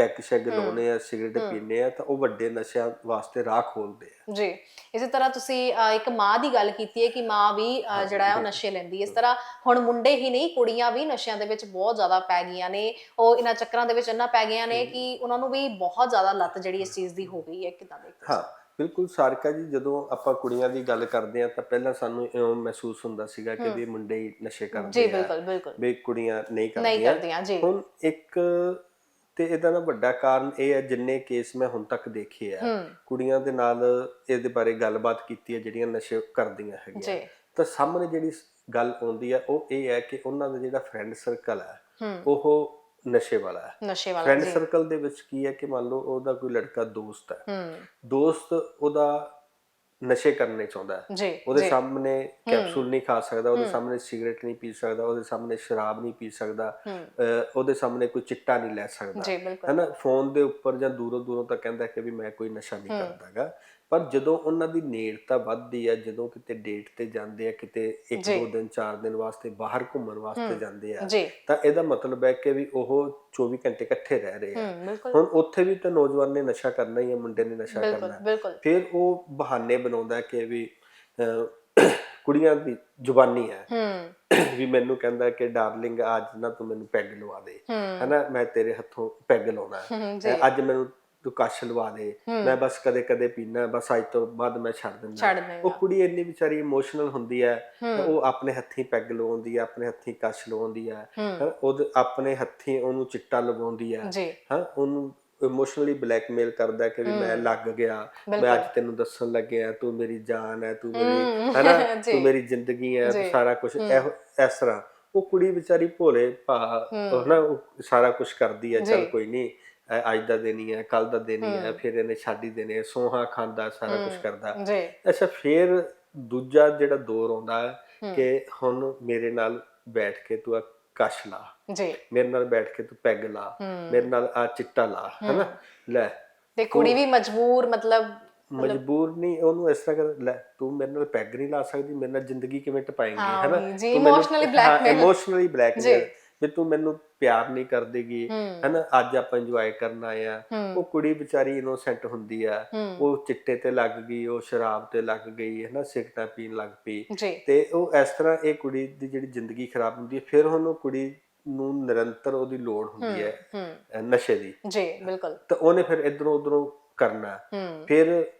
ਪੈਕ ਸ਼ੈਗ ਲਾਉਨੇ ਆ ਸਿਗਰਟ ਪੀਨੇ ਆ ਤਾਂ ਉਹ ਵੱਡੇ ਨਸ਼ਿਆਂ ਵਾਸਤੇ ਰਾਹ ਖੋਲਦੇ ਆ। ਜੀ ਇਸੇ ਤਰ੍ਹਾਂ ਤੁਸੀਂ ਇੱਕ ਮਾਂ ਦੀ ਗੱਲ ਕੀਤੀ ਹੈ ਕਿ ਮਾਂ ਵੀ ਜਿਹੜਾ ਹੈ ਉਹ ਨਸ਼ੇ ਲੈਂਦੀ ਹੈ। ਇਸ ਤਰ੍ਹਾਂ ਹੁਣ ਮੁੰਡੇ ਹੀ ਨਹੀਂ ਕੁੜੀਆਂ ਵੀ ਨਸ਼ਿਆਂ ਦੇ ਵਿੱਚ ਬਹੁਤ ਜ਼ਿਆਦਾ ਪੈ ਗਈਆਂ ਨੇ। ਉਹ ਇਹਨਾਂ ਚੱਕਰਾਂ ਦੇ ਵਿੱਚ ਇੰਨਾ ਪੈ ਗਈਆਂ ਨੇ ਕਿ ਉਹਨਾਂ ਨੂੰ ਵੀ ਬਹੁਤ ਜ਼ਿਆਦਾ ਲੱਤ ਜਿਹੜੀ ਇਸ ਚੀਜ਼ ਦੀ ਹੋ ਗਈ ਹੈ ਕਿਦਾਂ ਦੇਖਦੇ ਹੋ? ਬਿਲਕੁਲ ਸਾਰਿਕਾ ਜੀ ਜਦੋਂ ਆਪਾਂ ਕੁੜੀਆਂ ਦੀ ਗੱਲ ਕਰਦੇ ਆ ਤਾਂ ਪਹਿਲਾਂ ਸਾਨੂੰ ਇਉਂ ਮਹਿਸੂਸ ਹੁੰਦਾ ਸੀਗਾ ਕਿ ਵੀ ਮੁੰਡੇ ਹੀ ਨਸ਼ੇ ਜੀ ਕਰਦੇ ਆ ਬਿਲਕੁਲ ਬਿਲਕੁਲ। ਵੀ ਕੁੜੀਆਂ ਨਹੀਂ ਨਹੀਂ ਕਰਦੀਆਂ। ਕਰਦੀਆਂ ਜੀ। ਹੁਣ ਇੱਕ ਤੇ ਇਹਦਾ ਨਾ ਵੱਡਾ ਕਾਰਨ ਇਹ ਹੈ ਜਿੰਨੇ ਕੇਸ ਮੈਂ ਹੁਣ ਤੱਕ ਦੇਖੇ ਆ ਕੁੜੀਆਂ ਦੇ ਨਾਲ ਇਹਦੇ ਬਾਰੇ ਗੱਲਬਾਤ ਕੀਤੀ ਹੈ ਜਿਹੜੀਆਂ ਨਸ਼ੇ ਕਰਦੀਆਂ ਹੈਗੀਆਂ। ਤਾਂ ਸਾਹਮਣੇ ਜਿਹੜੀ ਗੱਲ ਆਉਂਦੀ ਹੈ ਉਹ ਇਹ ਹੈ ਕਿ ਉਹਨਾਂ ਦਾ ਜਿਹੜਾ ਫਰੈਂਡ ਸਰਕਲ ਹੈ ਉਹ ਨਸ਼ੇ ਵਾਲਾ ਹੈ। ਨਸ਼ੇ ਵਾਲਾ ਫਰੈਂਡ ਸਰਕਲ ਦੇ ਵਿੱਚ ਕੀ ਹੈ ਕਿ ਮੰਨ ਲਓ ਉਹਦਾ ਕੋਈ ਲੜਕਾ ਦੋਸਤ ਹੂੰ। ਦੋਸਤ ਉਹਦਾ ਨਸ਼ੇ ਕਰਨੇ ਚਾਹੁੰਦਾ ਹੈ। ਉਹਦੇ ਸਾਹਮਣੇ ਕੈਪਸੂਲ ਨਹੀਂ ਖਾ ਸਕਦਾ ਉਹਦੇ ਸਾਹਮਣੇ ਸਿਗਰਟ ਨਹੀਂ ਪੀ ਸਕਦਾ ਉਹਦੇ ਸਾਹਮਣੇ ਸ਼ਰਾਬ ਨਹੀਂ ਪੀ ਸਕਦਾ ਉਹਦੇ ਸਾਹਮਣੇ ਕੋਈ ਚਿੱਟਾ ਨਹੀਂ ਲੈ ਸਕਦਾ। ਹੈਨਾ ਫੋਨ ਦੇ ਉੱਪਰ ਜਾਂ ਦੂਰੋਂ ਦੂਰੋਂ ਤਾਂ ਕਹਿੰਦਾ ਕਿ ਵੀ ਮੈਂ ਕੋਈ ਨਸ਼ਾ ਨਹੀਂ ਕਰਦਾਗਾ ਪਰ ਜਦੋਂ ਉਹਨਾਂ ਦੀ ਨੇੜਤਾ ਵੱਧਦੀ ਹੈ ਜਦੋਂ ਕਿਤੇ ਡੇਟ ਤੇ ਜਾਂਦੇ ਆ ਕਿਤੇ ਇੱਕ ਜੀ। ਦੋ ਦਿਨ ਚਾਰ ਦਿਨ ਵਾਸਤੇ ਬਾਹਰ ਘੁੰਮਣ ਵਾਸਤੇ ਜਾਂਦੇ ਆ ਤਾਂ ਇਹਦਾ ਮਤਲਬ ਹੈ ਕਿ ਵੀ ਉਹ 24 ਘੰਟੇ ਇਕੱਠੇ ਰਹਿ ਰਹੇ ਆ। ਹੁਣ ਉੱਥੇ ਵੀ ਤਾਂ ਨੌਜਵਾਨ ਨੇ ਨਸ਼ਾ ਕਰਨਾ ਹੀ ਹੈ ਮੁੰਡੇ ਨੇ ਨਸ਼ਾ ਕਰਨਾ। ਫਿਰ ਉਹ ਬਹਾਨੇ ਬਣਾਉਂਦਾ ਕਿ ਵੀ ਕੁੜੀਆਂ ਦੀ ਜ਼ੁਬਾਨੀ ਹੈ। ਵੀ ਮੈਨੂੰ ਕਹਿੰਦਾ ਕਿ ਡਾਰਲਿੰਗ ਅੱਜ ਨਾ ਤੂੰ ਮੈਨੂੰ ਪੈਗ ਲਵਾ ਦੇ। ਹਨਾ ਮੈਂ ਤੇਰੇ ਹੱਥੋਂ ਪੈਗ ਲਾਉਣਾ। ਅੱਜ ਮੈਨੂੰ ਤੂੰ ਕਸ਼ ਲਵਾ ਦੇ। ਮੈਂ ਬਸ ਕਦੇ ਕਦੇ ਪੀਣਾ ਬਸ ਅੱਜ ਤੋਂ ਬਾਅਦ ਮੈਂ ਛੱਡ ਦਿੰਦਾ। ਉਹ ਕੁੜੀ ਇੰਨੀ ਵਿਚਾਰੀ ਇਮੋਸ਼ਨਲ ਹੁੰਦੀ ਹੈ ਉਹ ਆਪਣੇ ਹੱਥੀਂ ਪੈਗ ਲਵਾਉਂਦੀ ਹੈ ਆਪਣੇ ਹੱਥੀਂ ਕਸ਼ ਲਵਾਉਂਦੀ ਹੈ। ਹੂੰ। ਹਾਂ, ਉਹਦੇ ਆਪਣੇ ਹੱਥੀਂ ਉਹਨੂੰ ਚਿੱਟਾ ਲਵਾਉਂਦੀ ਹੈ। ਹਾਂ ਉਹਨੂੰ ਇਮੋਸ਼ਨਲੀ ਬਲੈਕਮੇਲ ਕਰਦਾ ਕਿ ਵੀ ਮੈਂ ਲੱਗ ਗਿਆ। ਮੈਂ ਅੱਜ ਤੈਨੂੰ ਦੱਸਣ ਲੱਗਿਆ ਤੂੰ ਮੇਰੀ ਜਾਨ ਹੈ ਤੂੰ ਮੇਰੀ ਹੈਨਾ। *laughs* ਤੂੰ ਮੇਰੀ ਜ਼ਿੰਦਗੀ ਹੈ ਤੂੰ। ਸਾਰਾ ਕੁਝ ਇਸ ਤਰ੍ਹਾਂ। ਉਹ ਕੁੜੀ ਵਿਚਾਰੀ ਭੋਲੇ ਭਾ ਉਹ ਸਾਰਾ ਕੁਝ ਕਰਦੀ ਹੈ ਚਲ। ਕੋਈ ਨਹੀਂ ਅੱਜ ਦਾ ਦਿਨ ਹੀ ਹੈ ਕੱਲ ਦਾ ਦਿਨ ਹੀ ਹੈ। ਫਿਰ ਇਹਨੇ ਹੀ ਦੇਣੇ ਸੋਹਾ ਖਾਂਦਾ ਸਾਰਾ ਕੁਝ ਕਰਦਾ। ਜੀ। ਅੱਛਾ ਫਿਰ ਦੂਜਾ ਜਿਹੜਾ ਦੌਰ ਆਉਂਦਾ ਹੈ। ਕਿ ਹੁਣ ਮੇਰੇ ਨਾਲ ਬੈਠ ਕੇ ਤੂੰ ਆ ਕਸ਼ ਲਾ। ਜੀ। ਮੇਰੇ ਨਾਲ ਬੈਠ ਕੇ ਤੂੰ ਪੈਗ ਲਾ। ਮੇਰੇ ਨਾਲ ਆ ਚਿੱਟਾ ਲਾ ਹੈਨਾ? ਲੈ ਤੇ ਕੁੜੀ ਵੀ ਮਜਬੂਰ ਮਤਲਬ ਮਜਬੂਰ ਨਹੀਂ ਉਹਨੂੰ ਇਸ ਤਰ੍ਹਾਂ ਕਰ ਲੈ ਤੂੰ ਮੇਰੇ ਨਾਲ ਪੈਗ ਨਹੀਂ ਲਾ ਸਕਦੀ ਮੇਰੇ ਨਾਲ ਜ਼ਿੰਦਗੀ ਕਿਵੇਂ ਟਪਾਏਂਗੀ ਹਾਂ ਹੈਨਾ? ਜੀ, emotionally blackmail। ਇਮੋਸ਼ਨਲੀ ਬਲੈਕਮੇਲ ਵੀ ਤੂੰ ਮੈਨੂੰ ਪਿਆਰ ਨਹੀਂ ਕਰਦੇਗੀ ਹੈਨਾ ਅੱਜ ਆਪਾਂ ਇੰਜੋਏ ਕਰਨ ਆਏ ਆ। ਉਹ ਕੁੜੀ ਵਿਚਾਰੀ ਇਨੋਸੈਂਟ ਹੁੰਦੀ ਆ। ਉਹ ਚਿੱਟੇ ਤੇ ਲੱਗ ਗਈ ਉਹ ਸ਼ਰਾਬ ਤੇ ਲੱਗ ਗਈ ਹੈਨਾ ਸਿਗਰਟਾਂ ਪੀਣ ਲੱਗ ਪਈ। ਤੇ ਉਹ ਇਸ ਤਰ੍ਹਾਂ ਇਹ ਕੁੜੀ ਦੀ ਜਿਹੜੀ ਜ਼ਿੰਦਗੀ ਖਰਾਬ ਹੁੰਦੀ ਹੈ ਫਿਰ ਹੁਣ ਉਹ ਕੁੜੀ ਨੂੰ ਨਿਰੰਤਰ ਉਹਦੀ ਲੋੜ ਹੁੰਦੀ ਹੈ ਨਸ਼ੇ ਦੀ। ਜੀ ਬਿਲਕੁਲ। ਤਾਂ ਉਹਨੇ ਫਿਰ ਇਧਰੋਂ ਉਧਰੋਂ ਕਰਨਾ ਫਿਰ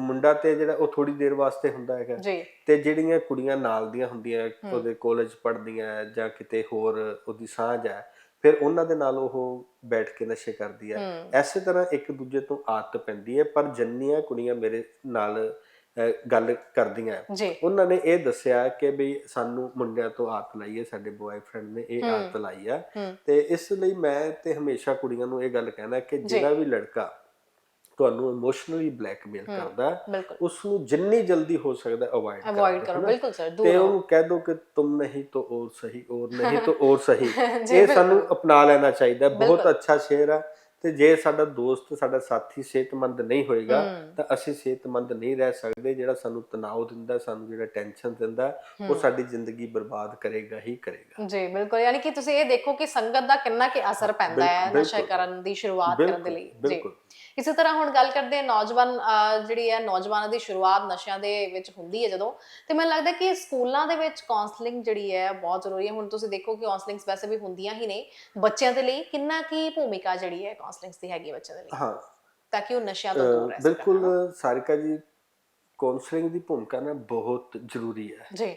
ਮੁੰਡਾ ਤੇ ਜਿਹੜਾ ਉਹ ਥੋੜੀ ਦੇਰ ਵਾਸਤੇ ਹੁੰਦਾ ਹੈਗਾ। ਜੀ। ਤੇ ਜਿਹੜੀਆਂ ਕੁੜੀਆਂ ਨਾਲ ਦੀਆਂ ਹੁੰਦੀਆਂ ਉਹਦੇ ਕਾਲਜ ਪੜ੍ਹਦੀਆਂ ਜਾਂ ਕਿਤੇ ਹੋਰ ਉਹਦੀ ਸਾਂਝ ਹੈ ਫਿਰ ਉਹਨਾਂ ਦੇ ਨਾਲ ਉਹ ਬੈਠ ਕੇ ਨਸ਼ੇ ਕਰਦੀ ਹੈ। ਹੂੰ। ਐਸੇ ਤਰ੍ਹਾਂ ਇੱਕ ਦੂਜੇ ਤੋਂ ਆਦਤ ਪੈਂਦੀ ਹੈ ਪਰ ਜੰਨੀਆਂ ਕੁੜੀਆਂ ਮੇਰੇ ਨਾਲ ਗੱਲ ਕਰਦੀਆਂ। ਉਹਨਾਂ ਨੇ ਇਹ ਦੱਸਿਆ ਕਿ ਵੀ ਸਾਨੂੰ ਮੁੰਡਿਆਂ ਤੋਂ ਆਦਤ ਲਾਈ ਹੈ ਸਾਡੇ ਬॉयਫ੍ਰੈਂਡ ਨੇ ਇਹ ਆਦਤ ਲਾਈ ਆ ਤੇ ਇਸ ਲਈ ਮੈਂ ਤੇ ਹਮੇਸ਼ਾ ਕੁੜੀਆਂ ਨੂੰ ਇਹ ਗੱਲ ਕਹਿੰਦਾ ਕਿ ਜਿਹੜਾ ਵੀ ਲੜਕਾ ਤੁਹਾਨੂੰ ਇਮੋਸ਼ਨਲੀ ਬਲੈਕਮੇਲ ਕਰਦਾ ਬਿਲਕੁਲ। ਉਸ ਨੂੰ ਜਿੰਨੀ ਜਲਦੀ ਹੋ ਸਕਦਾ ਅਵੋਇਡ ਅਵੋਇਡ ਕਰੋ ਬਿਲकुल ਸਰ ਤੇ ਦੂਰ ਉਹਨੂੰ ਕਹਿ ਦੋ ਕਿ ਤੁਮ ਨਹੀਂ ਤਾਂ ਔਰ ਸਹੀ ਔਰ ਨਹੀਂ ਤਾਂ ਔਰ *laughs* ਸਹੀ। ਇਹ ਸਾਨੂੰ ਅਪਣਾ ਲੈਣਾ ਚਾਹੀਦਾ ਬਹੁਤ ਅੱਛਾ ਸ਼ੇਰ ਆ ਤੇ ਜੇ ਸਾਡਾ ਦੋਸਤ ਸਾਡਾ ਸਾਥੀ ਸਿਹਤਮੰਦ ਨਹੀਂ ਹੋਏਗਾ। ਤਾਂ ਅਸੀਂ ਸਿਹਤਮੰਦ ਨਹੀਂ ਰਹਿ ਸਕਦੇ। ਜਿਹੜਾ ਸਾਨੂੰ ਤਣਾਅ ਦਿੰਦਾ ਸਾਨੂੰ ਜਿਹੜਾ ਟੈਨਸ਼ਨ ਦਿੰਦਾ ਉਹ ਸਾਡੀ ਜ਼ਿੰਦਗੀ ਬਰਬਾਦ ਕਰੇਗਾ ਹੀ ਕਰੇਗਾ। ਜੀ ਬਿਲਕੁਲ। ਯਾਨੀ ਕਿ ਤੁਸੀਂ ਇਹ ਦੇਖੋ ਕਿ ਸੰਗਤ ਦਾ ਕਿੰਨਾ ਕਿ ਅਸਰ ਪੈਂਦਾ ਹੈ ਬਿਲਕੁਲ, ਨਸ਼ਾ ਕਰਨ ਦੀ ਸ਼ੁਰੂਆਤ ਕਰਨ ਦੇ ਲਈ। ਜੀ। ਬਿਲਕੁਲ। ਇਸੇ ਤਰ੍ਹਾਂ ਹੁਣ ਗੱਲ ਕਰਦੇ ਹਾਂ ਨੌਜਵਾਨ ਜਿਹੜੀ ਹੈ ਨੌਜਵਾਨਾਂ ਦੀ ਸ਼ੁਰੂਆਤ ਨਸ਼ਿਆਂ ਦੇ ਵਿੱਚ ਹੁੰਦੀ ਹੈ ਜਦੋਂ। ਤੇ ਮੈਨੂੰ ਲੱਗਦਾ ਕਿ ਸਕੂਲਾਂ ਦੇ ਵਿੱਚ ਕਾਉਂਸਲਿੰਗ ਜਿਹੜੀ ਹੈ ਬਹੁਤ ਜ਼ਰੂਰੀ ਹੈ। ਹੁਣ ਤੁਸੀਂ ਦੇਖੋ ਕਿ ਕਾਉਂਸਲਿੰਗਸ ਵੈਸੇ ਵੀ ਹੁੰਦੀਆਂ ਹੀ ਨੇ ਬੱਚਿਆਂ ਦੇ ਲਈ। ਕਿੰਨਾ ਕੀ ਭੂਮਿਕਾ ਜਿਹੜੀ ਹੈ ਕਾਉਂਸਲਿੰਗਸ ਦੀ ਹੈਗੀ ਬੱਚਿਆਂ ਦੇ ਲਈ? ਹਾਂ। ਤਾਂ ਕਿ ਉਹ ਨਸ਼ਿਆਂ ਤੋਂ ਦੂਰ ਰਹਿ ਸਕਣ ਬਿਲਕੁਲ ਸਾਰਿਕਾ ਜੀ ਕਾਉਂਸਲਿੰਗ ਦੀ ਭੂਮਿਕਾ ਨਾ ਬਹੁਤ ਜ਼ਰੂਰੀ ਹੈ। ਜੀ।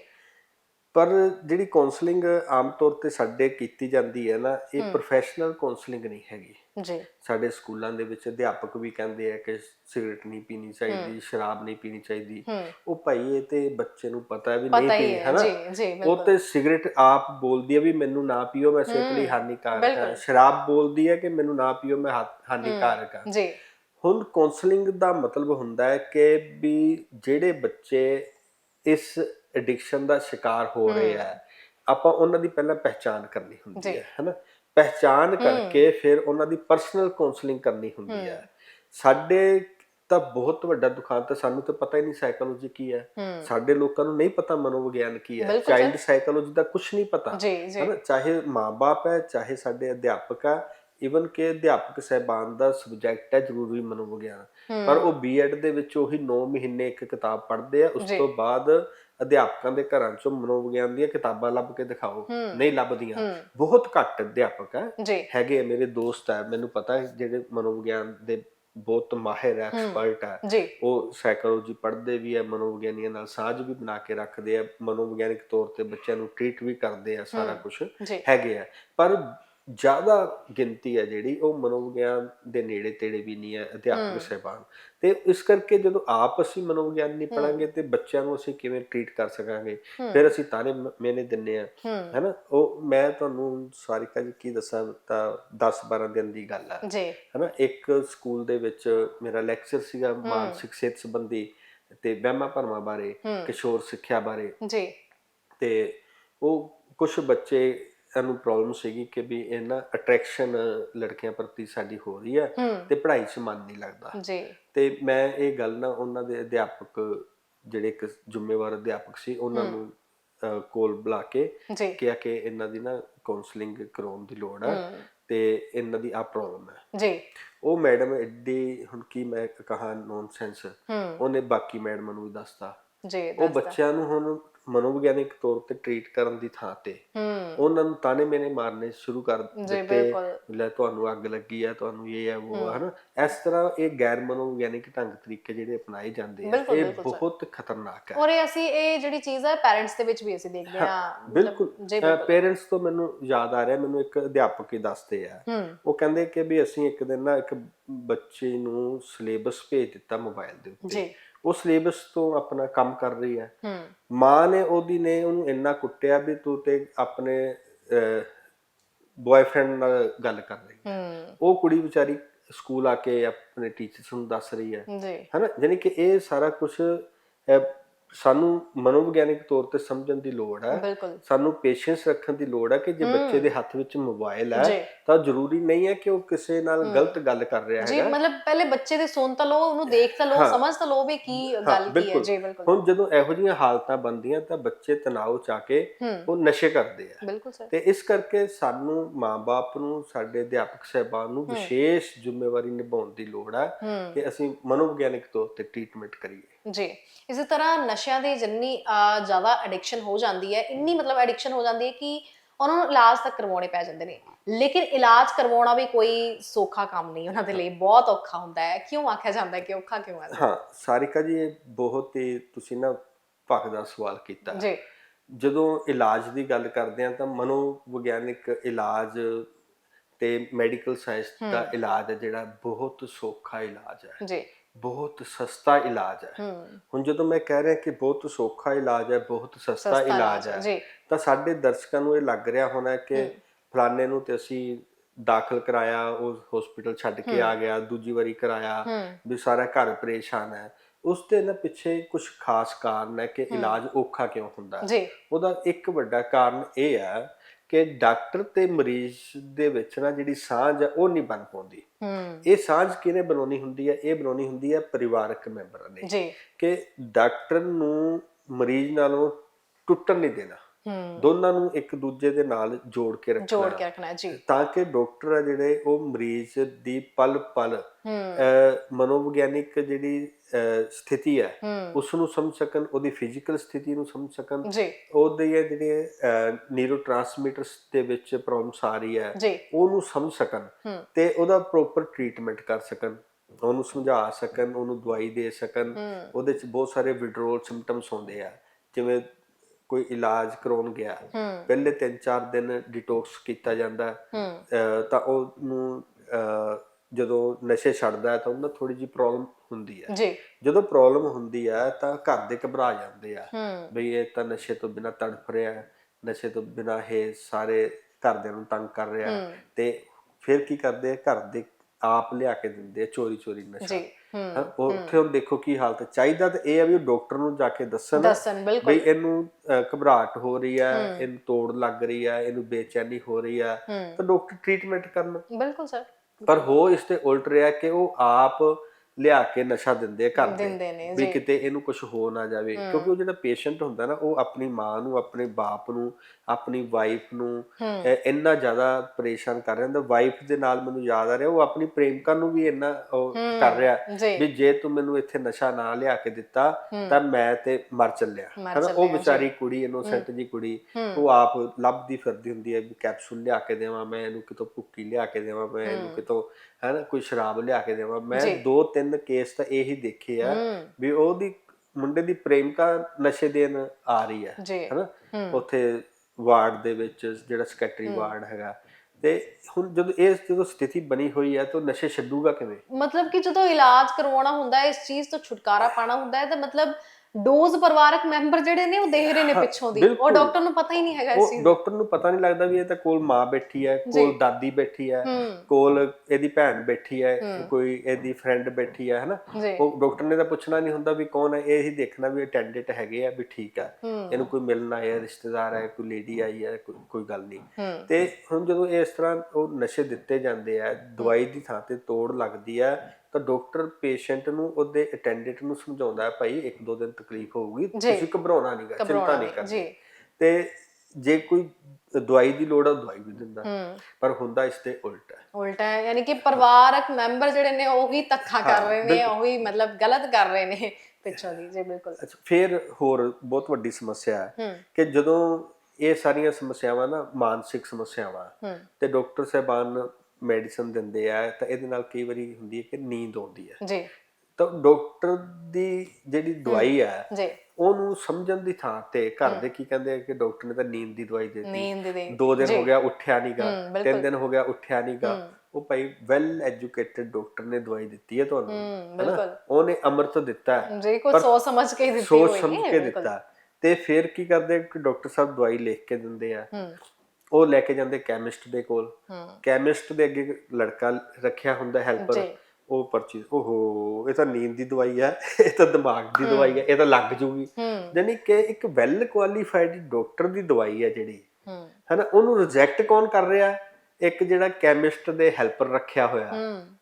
ਪਰ ਜਿਹੜੀ ਕਾਉਂਸਲਿੰਗ ਆਮ ਤੌਰ ਤੇ ਸਾਡੇ ਕੀਤੀ ਜਾਂਦੀ ਹੈ ਨਾ ਇਹ ਪ੍ਰੋਫੈਸ਼ਨਲ ਕਾਉਂਸਲਿੰਗ ਨਹੀਂ ਹੈਗੀ। ਜੀ। ਸਾਡੇ ਸਕੂਲਾਂ ਦੇ ਵਿੱਚ ਅਧਿਆਪਕ ਵੀ ਕਹਿੰਦੇ ਆ ਕਿ ਸਿਗਰਟ ਨਹੀਂ ਪੀਣੀ ਚਾਹੀਦੀ ਸ਼ਰਾਬ ਨਹੀਂ ਪੀਣੀ ਚਾਹੀਦੀ। ਉਹ ਭਾਈ ਇਹ ਤੇ ਬੱਚੇ ਨੂੰ ਪਤਾ ਵੀ ਨਹੀਂ ਪੀਣੀ ਹੈ। ਨਾ ਉਹ ਤੇ ਸਿਗਰਟ ਆਪ ਬੋਲਦੀ ਹੈ ਵੀ ਮੈਨੂੰ ਨਾ ਪੀਓ ਮੈਂ ਸਿਹਤ ਲਈ ਹਾਨੀਕਾਰਕ। ਹਾਂ। ਸ਼ਰਾਬ ਬੋਲਦੀ ਹੈ ਕਿ ਮੈਨੂੰ ਨਾ ਪੀਓ ਮੈਂ ਹਾਨੀਕਾਰਕ ਹਾਂ। ਜੀ। ਹੁਣ ਕਾਉਂਸਲਿੰਗ ਦਾ ਮਤਲਬ ਹੁੰਦਾ ਹੈ ਕਿ ਵੀ ਜਿਹੜੇ ਬੱਚੇ ਇਸ ਐਡਿਕਸ਼ਨ ਦਾ ਸ਼ਿਕਾਰ ਹੋ ਰਹੇ ਆ ਆਪਾਂ ਉਹਨਾਂ ਦੀ ਪਹਿਲਾਂ ਪਹਿਚਾਨ ਕਰਨੀ ਹੁੰਦੀ। ਹੈ ਹੈਨਾ? ਪਹਿਚਾਨ ਕਰਕੇ ਫਿਰ ਉਹਨਾਂ ਦੀ ਪਰਸਨਲ ਕਾਉਂਸਲਿੰਗ ਕਰਨੀ ਹੁੰਦੀ ਹੈ। ਸਾਡੇ ਤਾਂ ਬਹੁਤ ਵੱਡਾ ਦੁਖਾਂਤ ਹੈ ਸਾਨੂੰ ਤਾਂ ਪਤਾ ਹੀ ਨਹੀਂ ਸਾਈਕੋਲੋਜੀ ਕੀ ਹੈ। ਹੂੰ। ਸਾਡੇ ਲੋਕਾਂ ਨੂੰ ਨਹੀਂ ਪਤਾ ਮਨੋਵਿਗਿਆਨ ਕੀ ਹੈ। ਚਾਈਲਡ ਸਾਈਕੋਲੋਜੀ ਦਾ ਕੁਝ ਨਹੀਂ ਪਤਾ। ਚਾਹੇ ਮਾਪੇ ਹੈ ਚਾਹੇ ਸਾਡੇ ਅਧਿਆਪਕ ਆ ਇਵਨ ਕਿ ਅਧਿਆਪਕ ਸਹਿਬਾਨ ਦਾ ਸਬਜੈਕਟ ਹੈ ਜ਼ਰੂਰੀ ਮਨੋਵਿਗਿਆਨ। ਪਰ ਉਹ ਬੀਐਡ ਦੇ ਵਿੱਚ ਉਹੀ 9 ਮਹੀਨੇ ਇੱਕ ਕਿਤਾਬ ਪੜ੍ਹਦੇ ਆ ਉਸ। ਤੋਂ ਬਾਅਦ ਅਧਿਆਪਕਾਂ ਦੇ ਘਰਾਂ ਚੋਂ ਮਨੋਵਿਗਿਆਨ ਦੀਆਂ ਕਿਤਾਬਾਂ ਲੱਭ ਕੇ ਦਿਖਾਓ ਨਹੀਂ ਲੱਭਦੀਆਂ। ਹੂੰ। ਬਹੁਤ ਘੱਟ ਅਧਿਆਪਕ ਜੀ। ਹੈਗੇ ਮੇਰੇ ਦੋਸਤ ਆ ਮੈਨੂੰ ਪਤਾ ਹੈ ਜਿਹੜੇ ਮਨੋਵਿਗਿਆਨ ਦੇ ਬਹੁਤ ਮਾਹਿਰ ਹੈ ਐਕਸਪਰਟ ਹੈ। ਉਹ ਸਾਈਕੋਲੋਜੀ ਪੜ੍ਹਦੇ ਵੀ ਹੈ ਮਨੋਵਿਗਿਆਨੀਆਂ ਨਾਲ ਸਾਂਝ ਵੀ ਬਣਾ ਕੇ ਰੱਖਦੇ ਆ ਮਨੋਵਿਗਿਆਨਿਕ ਤੌਰ ਤੇ ਬੱਚਿਆਂ ਨੂੰ ਟ੍ਰੀਟ ਵੀ ਕਰਦੇ ਆ ਸਾਰਾ ਕੁਝ ਹੈਗੇ ਆ। ਪਰ ਜ਼ਿਆਦਾ ਗਿਣਤੀ ਹੈ ਜਿਹੜੀ ਉਹ ਮਨੋਵਿਗਿਆਨ ਦੇ ਨੇੜੇ ਤੇੜੇ ਵੀ ਨਹੀਂ ਹੈ ਅਧਿਆਪਕ ਸਹਿਬਾਨ। ਤੇ ਇਸ ਕਰਕੇ ਜਦੋਂ ਆਪ ਅਸੀਂ ਮਨੋਵਿਗਿਆਨ ਨਹੀਂ ਪੜਾਂਗੇ ਤੇ ਬੱਚਿਆਂ ਨੂੰ ਅਸੀਂ ਕਿਵੇਂ ਟ੍ਰੀਟ ਕਰ ਸਕਾਂਗੇ ਫਿਰ ਅਸੀਂ ਤਾਨੇ ਮੈਨੇ ਦਿੰਨੇ ਆ ਹੈਨਾ? ਉਹ ਮੈਂ ਤੁਹਾਨੂੰ ਸਾਰਿਕਾ ਜੀ ਕੀ ਦੱਸਾਂ ਤਾਂ 10 12 ਦਿਨ ਦੀ ਗੱਲ ਆ। ਜੀ। ਹਨਾ? ਇੱਕ ਸਕੂਲ ਦੇ ਵਿੱਚ ਮੇਰਾ ਲੈਕਚਰ ਸੀਗਾ ਮਾਨਸਿਕ ਸਿਹਤ ਸੰਬੰਧੀ ਤੇ ਵਹਿਮਾਂ ਭਰਮਾਂ ਬਾਰੇ। ਕਿਸ਼ੋਰ ਸਿੱਖਿਆ ਬਾਰੇ। ਜੀ। ਤੇ ਉਹ ਕੁਝ ਬੱਚੇ ਨੂੰ ਪ੍ਰੋਬਲਮ ਸੀਗੀ ਕਿ ਵੀ ਇਹਨਾਂ ਅਟਰੈਕਸ਼ਨ ਲੜਕੀਆਂ ਪ੍ਰਤੀ ਸਾਡੀ ਹੋ ਰਹੀ ਹੈ। ਤੇ ਪੜ੍ਹਾਈ 'ਚ ਮਨ ਨਹੀਂ ਲੱਗਦਾ। ਜੀ। ਤੇ ਮੈਂ ਇਹ ਗੱਲ ਨਾ ਉਹਨਾਂ ਦੇ ਅਧਿਆਪਕ ਜਿਹੜੇ ਇੱਕ ਜ਼ਿੰਮੇਵਾਰ ਅਧਿਆਪਕ ਸੀ ਉਹਨਾਂ ਨੂੰ ਕੋਲ ਬੁਲਾ ਕੇ ਕਿਹਾ ਕਿ ਇਹਨਾਂ ਦੀ ਨਾ ਕਾਉਂਸਲਿੰਗ ਕਰਾਉਣ ਦੀ ਲੋੜ ਹੈ। ਤੇ ਇਹਨਾਂ ਦੀ ਆ ਪ੍ਰੋਬਲਮ ਹੈ ਜੀ। ਉਹ ਮੈਡਮ ਐਡੀ ਹੁਣ ਕੀ ਮੈਂ ਕਹਾ ਨੌਨਸੈਂਸ ਉਹਨੇ ਬਾਕੀ ਮੈਡਮਾਂ ਨੂੰ ਵੀ ਦੱਸਤਾ। ਜੀ ਉਹ ਬੱਚਿਆਂ ਨੂੰ ਹੁਣ ਮਨੋਵਿਗਿਆਨਿਕ ਤੌਰ ਤੇ ਟ੍ਰੀਟ ਕਰਨ ਦੀ ਥਾਂ ਤੇ। ਹੂੰ। ਉਹਨਾਂ ਨੂੰ ਤਾਨੇ ਮੇਨੇ ਮਾਰਨੇ ਸ਼ੁਰੂ ਕਰ ਦਿੱਤੇ। ਲੈ ਤੁਹਾਨੂੰ ਅੱਗ ਲੱਗੀ ਆ ਤੁਹਾਨੂੰ ਇਹ ਹੈ ਉਹ ਆ ਹਨਾ? ਇਸ ਤਰ੍ਹਾਂ ਇਹ ਗੈਰ ਮਨੋਵਿਗਿਆਨਿਕ ਢੰਗ ਤਰੀਕੇ ਜਿਹੜੇ ਅਪਣਾਏ ਜਾਂਦੇ ਆ ਇਹ। ਬਹੁਤ ਖਤਰਨਾਕ ਹੈ ਔਰ ਇਹ ਅਸੀਂ ਇਹ ਜਿਹੜੀ ਚੀਜ਼ ਹੈ ਪੈਰੈਂਟਸ ਦੇ ਵਿੱਚ ਵੀ ਅਸੀਂ ਦੇਖਦੇ ਮਤਲਬ- ਬਿਲਕੁਲ। ਪੇਰੈਂਟਸ ਤੋਂ ਮੈਨੂੰ ਯਾਦ ਆ ਰਿਹਾ ਮੈਨੂੰ ਇੱਕ ਅਧਿਆਪਕ ਹੀ ਦੱਸਦੇ ਆ। ਉਹ ਕਹਿੰਦੇ ਕਿ ਵੀ ਅਸੀਂ ਇੱਕ ਦਿਨ ਨਾ ਇੱਕ ਬੱਚੇ ਨੂੰ ਸਿਲੇਬਸ ਭੇਜ ਦਿੱਤਾ ਮੋਬਾਈਲ ਦੇ ਉੱਤੇ। ਜੀ। ਉਹ ਸਿਲੇਬਸ ਤੋਂ ਆਪਣਾ ਕੰਮ ਕਰ ਰਹੀ ਹੈ। ਮਾਂ ਨੇ ਉਹਦੀ ਨੇ ਉਹਨੂੰ ਇੰਨਾ ਕੁੱਟਿਆ ਵੀ ਤੂੰ ਤੇ ਆਪਣੇ ਬॉयਫ੍ਰੈਂਡ ਨਾਲ ਗੱਲ ਕਰ ਰਹੀ ਹੈ। ਉਹ ਕੁੜੀ ਵਿਚਾਰੀ ਸਕੂਲ ਆ ਕੇ ਆਪਣੇ ਟੀਚਰਸ ਨੂੰ ਦੱਸ ਰਹੀ ਹੈ। ਹੈਨਾ? ਯਾਨੀ ਕਿ ਇਹ ਸਾਰਾ ਕੁਝ ਸਾਨੂੰ ਮਨੋਵਿਗਿਆਨਿਕ ਤੌਰ ਤੇ ਸਮਝਣ ਦੀ ਲੋੜ ਹੈ। ਸਾਨੂੰ ਪੇਸ਼ੈਂਸ ਰੱਖਣ ਦੀ ਲੋੜ ਹੈ ਕਿ ਜੇ ਬੱਚੇ ਦੇ ਹੱਥ ਵਿੱਚ ਮੋਬਾਈਲ ਹੈ ਜੀ। ਤਾਂ ਜ਼ਰੂਰੀ ਨਹੀਂ ਹੈ ਕਿ ਉਹ ਕਿਸੇ ਨਾਲ ਗਲਤ ਗੱਲ ਕਰ ਰਿਹਾ ਜੀ ਹੈਗਾ। ਮਤਲਬ ਪਹਿਲੇ ਬੱਚੇ ਦੇ ਸੁਣ ਤਾਂ ਲਓ ਉਹਨੂੰ ਦੇਖ ਤਾਂ ਹਾਂ। ਸਮਝ ਤਾਂ ਲਓ ਵੀ ਕੀ ਗੱਲ ਕੀ ਹੈ। ਜੀ ਬਿਲਕੁਲ। ਹੁਣ ਜਦੋਂ ਇਹੋ ਜਿਹੀਆਂ ਹਾਲਤਾਂ ਬਣਦੀਆਂ ਤਾਂ ਬੱਚੇ ਤਣਾਅ ਚ ਆ ਕੇ ਉਹ ਨਸ਼ੇ ਕਰਦੇ ਆ। ਬਿਲਕੁਲ ਸਰ। ਤੇ ਇਸ ਕਰਕੇ ਸਾਨੂੰ ਮਾਪੇ ਨੂੰ ਸਾਡੇ ਅਧਿਆਪਕ ਸਹਿਬਾਨ ਨੂੰ ਵਿਸ਼ੇਸ਼ ਜ਼ਿੰਮੇਵਾਰੀ ਨਿਭਾਉਣ ਦੀ ਲੋੜ ਹੂੰ ਕਿ ਅਸੀਂ ਮਨੋਵਿਗਿਆਨਿਕ ਤੌਰ ਤੇ ਟ੍ਰੀਟਮੈਂਟ ਕਰੀਏ। ਜੀ। ਇਸੇ ਤਰ੍ਹਾਂ ਨਸ਼ਿਆਂ ਦੀ ਜਿੰਨੀ ਅਹ, ਜ਼ਿਆਦਾ ਐਡਿਕਸ਼ਨ ਹੋ ਜਾਂਦੀ ਹੈ ਇੰਨੀ ਮਤਲਬ ਐਡਿਕਸ਼ਨ ਹੋ ਜਾਂਦੀ ਹੈ ਕਿ ਉਹਨਾਂ ਨੂੰ ਇਲਾਜ ਤੱਕ ਕਰਵਾਉਣੇ ਪੈ ਜਾਂਦੇ ਨੇ। ਲੇਕਿਨ ਇਲਾਜ ਕਰਵਾਉਣਾ ਵੀ ਕੋਈ ਸੌਖਾ ਕੰਮ ਨਹੀਂ ਉਹਨਾਂ ਦੇ ਲਈ। ਬਹੁਤ ਔਖਾ ਹੁੰਦਾ ਹੈ। ਕਿਉਂ ਆਖਿਆ ਜਾਂਦਾ ਹੈ ਕਿ ਔਖਾ ਕਿਉਂ ਹੈ? ਹਾਂ ਸਾਰਿਕਾ ਜੀ ਇਹ ਬਹੁਤ ਹੀ ਤੁਸੀਂ ਨਾ ਭੱਖਦਾ ਸਵਾਲ ਕੀਤਾ। ਜੀ। ਜਦੋਂ ਇਲਾਜ ਦੀ ਗੱਲ ਕਰਦੇ ਆ ਤਾਂ ਮਨੋਵਿਗਿਆਨਿਕ ਇਲਾਜ ਤੇ ਮੈਡੀਕਲ ਸਾਇੰਸ ਦਾ ਇਲਾਜ ਹੈ ਜਿਹੜਾ ਬਹੁਤ ਸੌਖਾ ਇਲਾਜ ਹੈ। ਜੀ। ਬਹੁਤ ਸਸਤਾ ਇਲਾਜ ਹੈ। ਹੁਣ ਜਦੋਂ ਮੈਂ ਕਹਿ ਰਿਹਾ ਕਿ ਬਹੁਤ ਸੌਖਾ ਇਲਾਜ ਹੈ ਬਹੁਤ ਸਸਤਾ ਇਲਾਜ ਹੈ ਤਾਂ ਸਾਡੇ ਦਰਸ਼ਕਾਂ ਨੂੰ ਇਹ ਲੱਗ ਰਿਹਾ ਹੋਣਾ ਕਿ ਫਲਾਣੇ ਨੂੰ ਤੇ ਅਸੀਂ ਦਾਖਲ ਕਰਾਇਆ ਉਹ ਹਸਪੀਟਲ ਛੱਡ ਕੇ ਆ ਗਿਆ ਦੂਜੀ ਵਾਰੀ ਕਰਾਇਆ ਵੀ ਸਾਰਾ ਘਰ ਪਰੇਸ਼ਾਨ ਹੈ। ਉਸ ਦੇ ਨਾ ਪਿੱਛੇ ਕੁਝ ਖਾਸ ਕਾਰਨ ਹੈ ਕਿ ਇਲਾਜ ਔਖਾ ਕਿਉਂ ਹੁੰਦਾ ਉਹਦਾ ਇੱਕ ਵੱਡਾ ਕਾਰਨ ਇਹ ਹੈ ਕਿ ਡਾਕਟਰ ਤੇ ਮਰੀਜ਼ ਦੇ ਵਿੱਚ ਨਾ ਜਿਹੜੀ ਸਾਂਝ ਹੈ ਉਹ ਨਹੀਂ ਬਣ ਪਾਉਂਦੀ। ਹੂੰ। ਇਹ ਸਾਂਝ ਕਿਹਨੇ ਬਣਾਉਣੀ ਹੁੰਦੀ ਹੈ ਇਹ ਬਣਾਉਣੀ ਹੁੰਦੀ ਹੈ ਪਰਿਵਾਰਕ ਮੈਂਬਰਾਂ ਨੇ ਜੀ। ਕਿ ਡਾਕਟਰ ਨੂੰ ਮਰੀਜ਼ ਨਾਲੋਂ ਟੁੱਟਣ ਨਹੀਂ ਦੇਣਾ। ਦੋਨਾਂ ਨੂੰ ਇੱਕ ਦੂਜੇ ਦੇ ਨਾਲ ਜੋੜ ਕੇ ਰੱਖਣਾ। ਜੋੜ ਕੇ ਰੱਖਣਾ ਜੀ। ਤਾਂ ਕਿ ਡਾਕਟਰ ਆ ਜਿਹੜੇ ਉਹ ਮਰੀਜ਼ ਦੀ ਪਲ ਪਲ ਮਨੋਵਿਗਿਆਨਿਕ ਜਿਹੜੀ ਸਥਿਤੀ ਹੈ ਉਸ ਨੂੰ ਸਮਝ ਸਕਣ ਉਹਦੀ ਫਿਜ਼ੀਕਲ ਸਥਿਤੀ ਨੂੰ ਸਮਝ ਸਕਣ। ਉਹਦੇ ਜਿਹੜੇ ਨਿਊਰੋਟ੍ਰਾਂਸਮਿਟਰਸ ਦੇ ਵਿੱਚ ਪ੍ਰੋਬਲਮਸ ਆ ਰਹੀ ਹੈ ਉਹਨੂੰ ਸਮਝ ਸਕਣ ਤੇ ਉਹਦਾ ਪ੍ਰੋਪਰ ਟ੍ਰੀਟਮੈਂਟ ਕਰ ਸਕਣ। ਉਹਨੂੰ ਸਮਝਾ ਸਕਣ ਉਹਨੂੰ ਦਵਾਈ ਦੇ ਸਕਣ। ਉਹਦੇ ਚ ਬਹੁਤ ਸਾਰੇ ਵਿਡਰੋਲ ਸਿੰਪਟਮਸ ਹੁੰਦੇ ਆ। ਜਿਵੇਂ ਕੋਈ ਇਲਾਜ ਕਰਾਉਣ ਗਿਆ ਪਹਿਲੇ 3-4 ਦਿਨ ਡਿਟੌਕਸ ਕੀਤਾ ਜਾਂਦਾ। ਤਾਂ ਉਹਨੂੰ ਅਹ ਜਦੋਂ ਨਸ਼ੇ ਛੱਡਦਾ ਤਾਂ ਉਹਨਾਂ ਥੋੜੀ ਜਿਹੀ ਪ੍ਰੋਬਲਮ ਹੁੰਦੀ ਹੈ। ਜੀ। ਜਦੋਂ ਪ੍ਰੋਬਲਮ ਹੁੰਦੀ ਹੈ ਤਾਂ ਘਰ ਦੇ ਘਬਰਾ ਜਾਂਦੇ ਆ। ਬਈ ਇਹ ਤਾਂ ਨਸ਼ੇ ਤੋਂ ਬਿਨਾ ਤੜਫ ਰਿਹਾ ਹੈ ਨਸ਼ੇ ਤੋਂ ਬਿਨਾ ਇਹ ਸਾਰੇ ਘਰਦਿਆਂ ਨੂੰ ਤੰਗ ਕਰ ਰਿਹਾ ਤੇ ਫਿਰ ਕੀ ਕਰਦੇ ਆ? ਘਰ ਦੇ ਆਪ ਲਿਆ ਕੇ ਦਿੰਦੇ ਆ ਚੋਰੀ ਚੋਰੀ ਨਸ਼ਾ। ਜੀ। ਉਹ ਉੱਥੇ ਹੁਣ ਦੇਖੋ ਕੀ ਹਾਲਤ। ਚਾਹੀਦਾ ਤਾਂ ਇਹ ਆ ਵੀ ਉਹ ਡਾਕਟਰ ਨੂੰ ਜਾ ਕੇ ਦੱਸਣ ਬਿਲਕੁਲ। ਇਹਨੂੰ ਘਬਰਾਹਟ ਹੋ ਰਹੀ ਹੈ ਇਹਨੂੰ ਤੋੜ ਲੱਗ ਰਹੀ ਹੈ ਇਹਨੂੰ ਬੇਚੈਨੀ ਹੋ ਰਹੀ ਹੈ। ਤਾਂ ਡਾਕਟਰ ਟ੍ਰੀਟਮੈਂਟ ਕਰਨ। ਬਿਲਕੁਲ ਸਰ। ਪਰ ਹੋ ਇਸ ਤੇ ਉਲਟ ਰਿਹਾ ਕਿ ਉਹ ਆਪ ਲਿਆ ਕੇ ਨਸ਼ਾ ਦਿੰਦੇ ਆ ਘਰ ਦੇ। ਵੀ ਕਿਤੇ ਇਹਨੂੰ ਕੁਝ ਹੋ ਨਾ ਜਾਵੇ। ਕਿਉਂਕਿ ਉਹ ਜਿਹੜਾ ਪੇਸ਼ੈਂਟ ਹੁੰਦਾ ਨਾ ਉਹ ਆਪਣੀ ਮਾਂ ਨੂੰ ਆਪਣੇ ਬਾਪ ਨੂੰ ਆਪਣੀ ਵਾਈਫ ਨੂੰ ਇੰਨਾ ਜ਼ਿਆਦਾ ਪਰੇਸ਼ਾਨ ਕਰ ਰਿਹਾ। ਹੁੰਦਾ ਵਾਈਫ ਦੇ ਨਾਲ ਮੈਨੂੰ ਯਾਦ ਆ ਰਿਹਾ ਉਹ ਆਪਣੀ ਪ੍ਰੇਮਿਕਾ ਨੂੰ ਵੀ ਇੰਨਾ ਕਰ ਰਿਹਾ ਵੀ ਜੇ ਤੂੰ ਮੈਨੂੰ ਇੱਥੇ ਨਸ਼ਾ ਨਾ ਲਿਆ ਕੇ ਦਿੱਤਾ ਤਾਂ ਮੈਂ ਤੇ ਮਰ ਚੱਲਿਆ। ਹਨਾ ਉਹ ਵਿਚਾਰੀ ਕੁੜੀ ਇਨੋਸੈਂਟ ਜੀ ਕੁੜੀ। ਉਹ ਆਪ ਲੱਭਦੀ ਫਿਰਦੀ ਹੁੰਦੀ ਹੈ ਵੀ ਕੈਪਸੂਲ ਲਿਆ ਕੇ ਦੇਵਾਂ ਮੈਂ ਇਹਨੂੰ ਕਿਤੋਂ ਭੁੱਕੀ ਲਿਆ ਕੇ ਦੇਵਾਂ ਮੈਂ ਇਹਨੂੰ ਕਿਤੋਂ ਹੈਨਾ ਕੋਈ ਸ਼ਰਾਬ ਲਿਆ ਕੇ ਦੇਵਾਂ। ਮੈਂ। ਦੋ ਤਿੰਨ ਕੇਸ ਤਾਂ ਇਹੀ ਦੇਖੇ ਆ ਵੀ ਉਹਦੀ ਮੁੰਡੇ ਦੀ ਪ੍ਰੇਮਿਕਾ ਨਸ਼ੇ ਦੇਣ ਆ ਰਹੀ ਹੈ ਹੈਨਾ। ਉੱਥੇ ਵਾਰਡ ਦੇ ਵਿੱਚ ਜਿਹੜਾ ਸਕੈਟਰੀ ਵਾਰਡ ਹੈਗਾ। ਤੇ ਹੁਣ ਜਦੋਂ ਇਹ ਜਦੋਂ ਸਥਿਤੀ ਬਣੀ ਹੋਈ ਹੈ ਤਾਂ ਨਸ਼ੇ ਛੱਡੂਗਾ ਕਿਵੇਂ? ਮਤਲਬ ਕਿ ਜਦੋਂ ਇਲਾਜ ਕਰਵਾਉਣਾ ਹੁੰਦਾ ਹੈ ਇਸ ਚੀਜ਼ ਤੋਂ ਛੁਟਕਾਰਾ ਪਾਣਾ ਹੁੰਦਾ ਹੈ ਤਾਂ ਮਤਲਬ ਡੋਜ਼ ਪਰਿਵਾਰਕ ਮੈਂਬਰ ਜਿਹੜੇ ਨੇ ਉਹ ਦੇਖ ਰਹੇ ਨੇ ਪਿੱਛੋਂ ਦੀ। ਉਹ। ਡਾਕਟਰ ਨੂੰ ਪਤਾ ਹੀ ਨਹੀਂ ਹੈਗਾ ਇਸ ਉਹ ਚੀਜ਼ ਡਾਕਟਰ ਨੂੰ ਪਤਾ ਨਹੀਂ ਲੱਗਦਾ ਵੀ ਇਹ ਤਾਂ ਕੋਲ ਮਾਂ ਬੈਠੀ ਹੈ ਕੋਲ ਦਾਦੀ ਬੈਠੀ ਹੈ ਕੋਲ ਇਹਦੀ ਭੈਣ ਬੈਠੀ ਹੈ ਕੋਈ ਇਹਦੀ ਫਰੈਂਡ ਬੈਠੀ ਹੈ ਹਨਾ? ਉਹ ਡਾਕਟਰ ਨੇ ਤਾਂ ਪੁੱਛਣਾ ਨਹੀਂ ਹੁੰਦਾ ਵੀ ਕੌਣ ਹੈ ਇਹ ਹੀ ਦੇਖਣਾ ਵੀ ਅਟੈਂਡੈਂਟ ਹੈਗੇ ਆ ਵੀ ਠੀਕ ਆ। ਇਹਨੂੰ ਕੋਈ ਮਿਲਣ ਆਇਆ ਰਿਸ਼ਤੇਦਾਰ ਹੈ ਕੋਈ ਲੇਡੀ ਆਈ ਹੈ ਕੋਈ ਗੱਲ ਨਹੀਂ। ਤੇ ਹੁਣ ਜਦੋਂ ਇਸ ਤਰ੍ਹਾਂ ਉਹ ਨਸ਼ੇ ਦਿੱਤੇ ਜਾਂਦੇ ਆ ਦਵਾਈ ਦੀ ਥਾਂ ਤੇ ਤੋੜ ਲੱਗਦੀ ਹੈ ਤਾਂ ਡਾਕਟਰ ਪੇਸ਼ੈਂਟ ਨੂੰ ਉਹਦੇ ਅਟੈਂਡੈਂਟ ਨੂੰ ਸਮਝਾਉਂਦਾ ਹੈ ਭਾਈ ਇੱਕ ਦੋ ਦਿਨ ਤਕਲੀਫ ਹੋਊਗੀ ਤੁਸੀਂ ਘਬਰਾਉਣਾ ਨਹੀਂਗਾ ਚਿੰਤਾ ਨਹੀਂ ਕਰਨੀ। ਜੀ। ਤੇ ਜੇ ਕੋਈ ਦਵਾਈ ਦੀ ਲੋੜ ਆ ਦਵਾਈ ਵੀ ਦਿੰਦਾ। ਪਰ ਹੁੰਦਾ ਇਸ ਤੇ ਉਲਟ ਹੈ। ਉਲਟਾ ਹੈ ਯਾਨੀ ਕਿ ਪਰਿਵਾਰਕ ਮੈਂਬਰ ਜਿਹੜੇ ਨੇ ਉਹੀ ਧੱਕਾ ਕਰ ਰਹੇ ਨੇ ਉਹੀ ਮਤਲਬ ਗਲਤ ਕਰ ਰਹੇ ਨੇ। ਪਿੱਛੋਂ ਦੀ ਜੀ ਬਿਲਕੁਲ। ਅੱਛਾ ਫਿਰ ਹੋਰ ਬਹੁਤ ਵੱਡੀ ਸਮੱਸਿਆ ਹੈ ਕਿ ਜਦੋਂ ਇਹ ਸਾਰੀਆਂ ਸਮੱਸਿਆਵਾਂ ਨਾ ਮਾਨਸਿਕ ਸਮੱਸਿਆਵਾਂ ਤੇ ਡਾਕਟਰ ਸਾਹਿਬਾਨ ਮੈਡੀਸਨ ਦਿੰਦੇ ਆ ਤਾਂ ਇਹਦੇ ਨਾਲ ਕਈ ਵਾਰੀ ਹੁੰਦੀ ਹੈ ਕਿ ਨੀਂਦ ਆਉਂਦੀ ਹੈ। ਜੀ। ਤਾਂ ਡਾਕਟਰ ਦੀ ਜਿਹੜੀ ਦਵਾਈ ਹੈ ਜੀ। ਉਹਨੂੰ ਸਮਝਣ ਦੀ ਥਾਂ ਤੇ ਘਰ ਦੇ ਕੀ ਕਹਿੰਦੇ ਆ ਕਿ ਡਾਕਟਰ ਨੇ ਤਾਂ ਨੀਂਦ ਦੀ ਦਵਾਈ ਦੇ ਦਿੱਤੀ। ਨੀਂਦ ਦੇ। ਦੋ ਦਿਨ ਹੋ ਗਿਆ ਉੱਠਿਆ ਨਹੀਂਗਾ। ਤਿੰਨ ਦਿਨ ਹੋ ਗਿਆ ਉੱਠਿਆ ਨਹੀਂਗਾ ਉਹ ਭਾਈ ਵੈਲ ਐਜੂਕੇਟਿਡ ਡਾਕਟਰ ਨੇ ਦਵਾਈ ਦਿੱਤੀ ਹੈ ਤੁਹਾਨੂੰ। ਹੈਨਾ? ਬਿਲਕੁਲ। ਉਹਨੇ ਅੰਮ੍ਰਿਤ ਦਿੱਤਾ ਹੈ। ਜੀ ਕੋਈ ਸੋਚ ਸਮਝ ਕੇ ਹੀ ਦਿੱਤੀ ਸੋਚ ਹੋਈ ਸਮਝ ਹੈ ਕੇ ਬਿਲਕੁਲ। ਦਿੱਤਾ। ਤੇ ਫਿਰ ਕੀ ਕਰਦੇ ਕਿ ਡਾਕਟਰ ਸਾਹਿਬ ਦਵਾਈ ਲਿਖ ਕੇ ਦਿੰਦੇ ਆ। ਉਹ ਲੈ ਕੇ ਜਾਂਦੇ ਕੈਮਿਸਟ ਦੇ ਕੋਲ। ਕੈਮਿਸਟ ਦੇ ਅੱਗੇ ਲੜਕਾ ਰੱਖਿਆ ਹੁੰਦਾ ਹੈਲਪਰ ਉਹ ਪਰਚੀ ਓਹੋ ਇਹ ਤਾਂ ਨੀਂਦ ਦੀ ਦਵਾਈ ਹੈ ਇਹ ਤਾਂ ਦਿਮਾਗ ਦੀ ਦਵਾਈ ਹੈ ਇਹ ਤਾਂ ਲੱਗ ਜੂਗੀ। ਯਾਨੀ ਕਿ ਇੱਕ ਵੈਲ ਕੁਆਲੀਫਾਈਡ ਡਾਕਟਰ ਦੀ ਦਵਾਈ ਹੈ ਜਿਹੜੀ। ਹੈਨਾ ਉਹਨੂੰ ਰਿਜੈਕਟ ਕੌਣ ਕਰ ਰਿਹਾ? ਇੱਕ ਜਿਹੜਾ ਕੈਮਿਸਟ ਦੇ ਹੈਲਪਰ ਰੱਖਿਆ ਹੋਇਆ।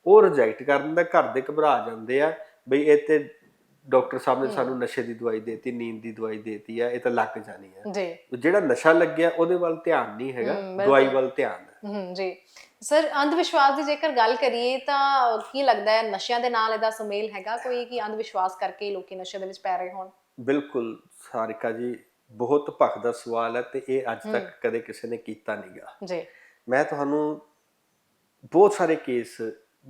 ਉਹ ਰਿਜੈਕਟ ਕਰ ਦਿੰਦਾ ਘਰ ਦੇ ਘਬਰਾ ਜਾਂਦੇ ਆ ਬਈ ਇਹ ਤੇ ਡਾਕਟਰ ਸਾਹਿਬ ਨੇ ਸਾਨੂੰ ਨਸ਼ੇ ਦੀ ਦਵਾਈ ਦੇਤੀ ਨੀਂਦ ਦੀ ਦਵਾਈ ਦੇਤੀ ਆ ਇਹ ਤਾਂ ਲੱਗ ਜਾਣੀ ਆ। ਜੀ। ਜਿਹੜਾ ਨਸ਼ਾ ਲੱਗਿਆ ਉਹਦੇ ਵੱਲ ਧਿਆਨ ਨਹੀਂ ਹੈਗਾ। ਦਵਾਈ ਵੱਲ ਧਿਆਨ ਹੈ। ਹੂੰ ਜੀ। ਸਰ ਅੰਧ ਵਿਸ਼ਵਾਸ ਦੀ ਜੇਕਰ ਗੱਲ ਕਰੀਏ ਤਾਂ ਕੀ ਲੱਗਦਾ ਹੈ ਨਸ਼ਿਆਂ ਦੇ ਨਾਲ ਇਹਦਾ ਸੁਮੇਲ ਹੈਗਾ ਕੋਈ ਕਿ ਅੰਧ ਵਿਸ਼ਵਾਸ ਕਰਕੇ ਲੋਕੀ ਨਸ਼ੇ ਦੇ ਵਿੱਚ ਪੈ ਰਹੇ ਹੋਣ? ਬਿਲਕੁਲ ਸਾਰਿਕਾ ਜੀ ਬਹੁਤ ਭਖ ਦਾ ਸਵਾਲ ਹੈ ਤੇ ਇਹ ਅੱਜ ਤੱਕ ਕਦੇ ਕਿਸੇ ਨੇ ਕੀਤਾ ਨਹੀਂਗਾ ਜੀ। ਮੈਂ ਤੁਹਾਨੂੰ ਬਹੁਤ ਸਾਰੇ ਕੇਸ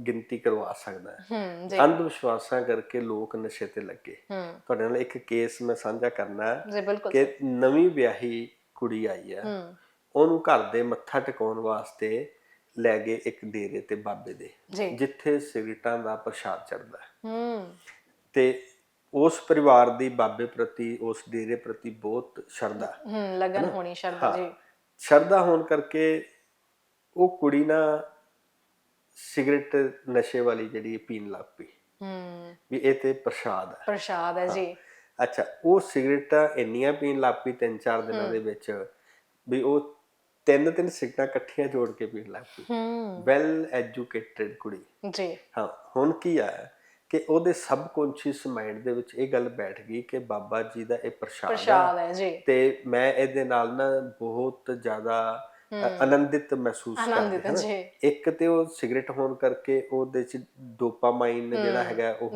ਗਿਣਤੀ ਕਰਵਾ ਸਕਦਾ ਹਾਂ। ਅੰਧ ਵਿਸ਼ਵਾਸਾਂ ਕਰਕੇ ਲੋਕ ਨਸ਼ੇ ਤੇ ਲੱਗੇ। ਤੁਹਾਡੇ ਨਾਲ ਇੱਕ ਕੇਸ ਮੈਂ ਸਾਂਝਾ ਕਰਨਾ ਹੈ ਕਿ ਨਵੀਂ ਵਿਆਹੀ ਕੁੜੀ ਆਈ ਹੈ। ਉਹਨੂੰ ਘਰ ਦੇ ਮੱਥਾ ਟਿਕਾਉਣ ਵਾਸਤੇ ਲੈ ਗਏ ਇੱਕ ਡੇਰੇ ਤੇ ਬਾਬੇ ਦੇ ਜਿੱਥੇ ਸਿਗਰਟਾਂ ਦਾ ਪ੍ਰਸ਼ਾਦ ਚੜਦਾ ਹੈ। ਤੇ ਉਸ ਪਰਿਵਾਰ ਦੀ ਬਾਬੇ ਪ੍ਰਤੀ ਉਸ ਡੇਰੇ ਪ੍ਰਤੀ ਬਹੁਤ ਸ਼ਰਧਾ ਹੂੰ। ਲਗਨ ਹੋਣੀ ਸ਼ਰਧਾ। ਜੀ। ਸ਼ਰਧਾ ਹੋਣ ਕਰਕੇ ਉਹ ਕੁੜੀ ਨਾ ਸਿਗਰਟ ਨਸ਼ੇ ਵਾਲੀ ਜਿਹੜੀ ਪੀਣ ਲੱਗ ਪਈ। ਹੂੰ। ਵੀ ਇਹ ਤੇ ਪ੍ਰਸ਼ਾਦ ਹੈ। ਪ੍ਰਸ਼ਾਦ ਹੈ ਜੀ। ਅੱਛਾ ਉਹ ਸਿਗਰਟਾਂ ਇੰਨੀਆਂ ਪੀਣ ਲੱਗ ਪਈ ਤਿੰਨ ਚਾਰ ਦਿਨਾਂ ਦੇ ਵਿੱਚ ਵੀ ਉਹ ਤਿੰਨ ਤਿੰਨ ਸਿਗਰਟਾਂ ਇਕੱਠੀਆਂ ਜੋੜ ਕੇ ਪੀਣ ਲੱਗ ਪਈ। ਹੂੰ। ਵੈਲ ਐਜੂਕੇਟਿਡ ਕੁੜੀ। ਜੀ। ਹਾਂ ਹੁਣ ਕੀ ਆ ਕਿ ਉਹਦੇ ਸਬਕੌਂਸ਼ੀਅਸ ਮਾਈਂਡ ਦੇ ਵਿੱਚ ਇਹ ਗੱਲ ਬੈਠ ਗਈ ਕਿ ਬਾਬਾ ਜੀ ਦਾ ਇਹ ਪ੍ਰਸ਼ਾਦ ਹੈ ਪ੍ਰਸ਼ਾਦ ਹੈ ਜੀ। ਤੇ ਮੈਂ ਇਹਦੇ ਨਾਲ ਨਾ ਬਹੁਤ ਜ਼ਿਆਦਾ ਆਨੰਦਿਤ ਮਹਿਸੂਸ ਕਰਦਾ ਆਨੰਦਿਤ ਹਾਂ ਜੀ। ਇੱਕ ਤੇ ਉਹ ਸਿਗਰਟ ਹੋਣ ਕਰਕੇ ਉਹਦੇ ਚ ਡੋਪਾਮਾਈਨ ਜਿਹੜਾ ਹੈਗਾ ਉਹ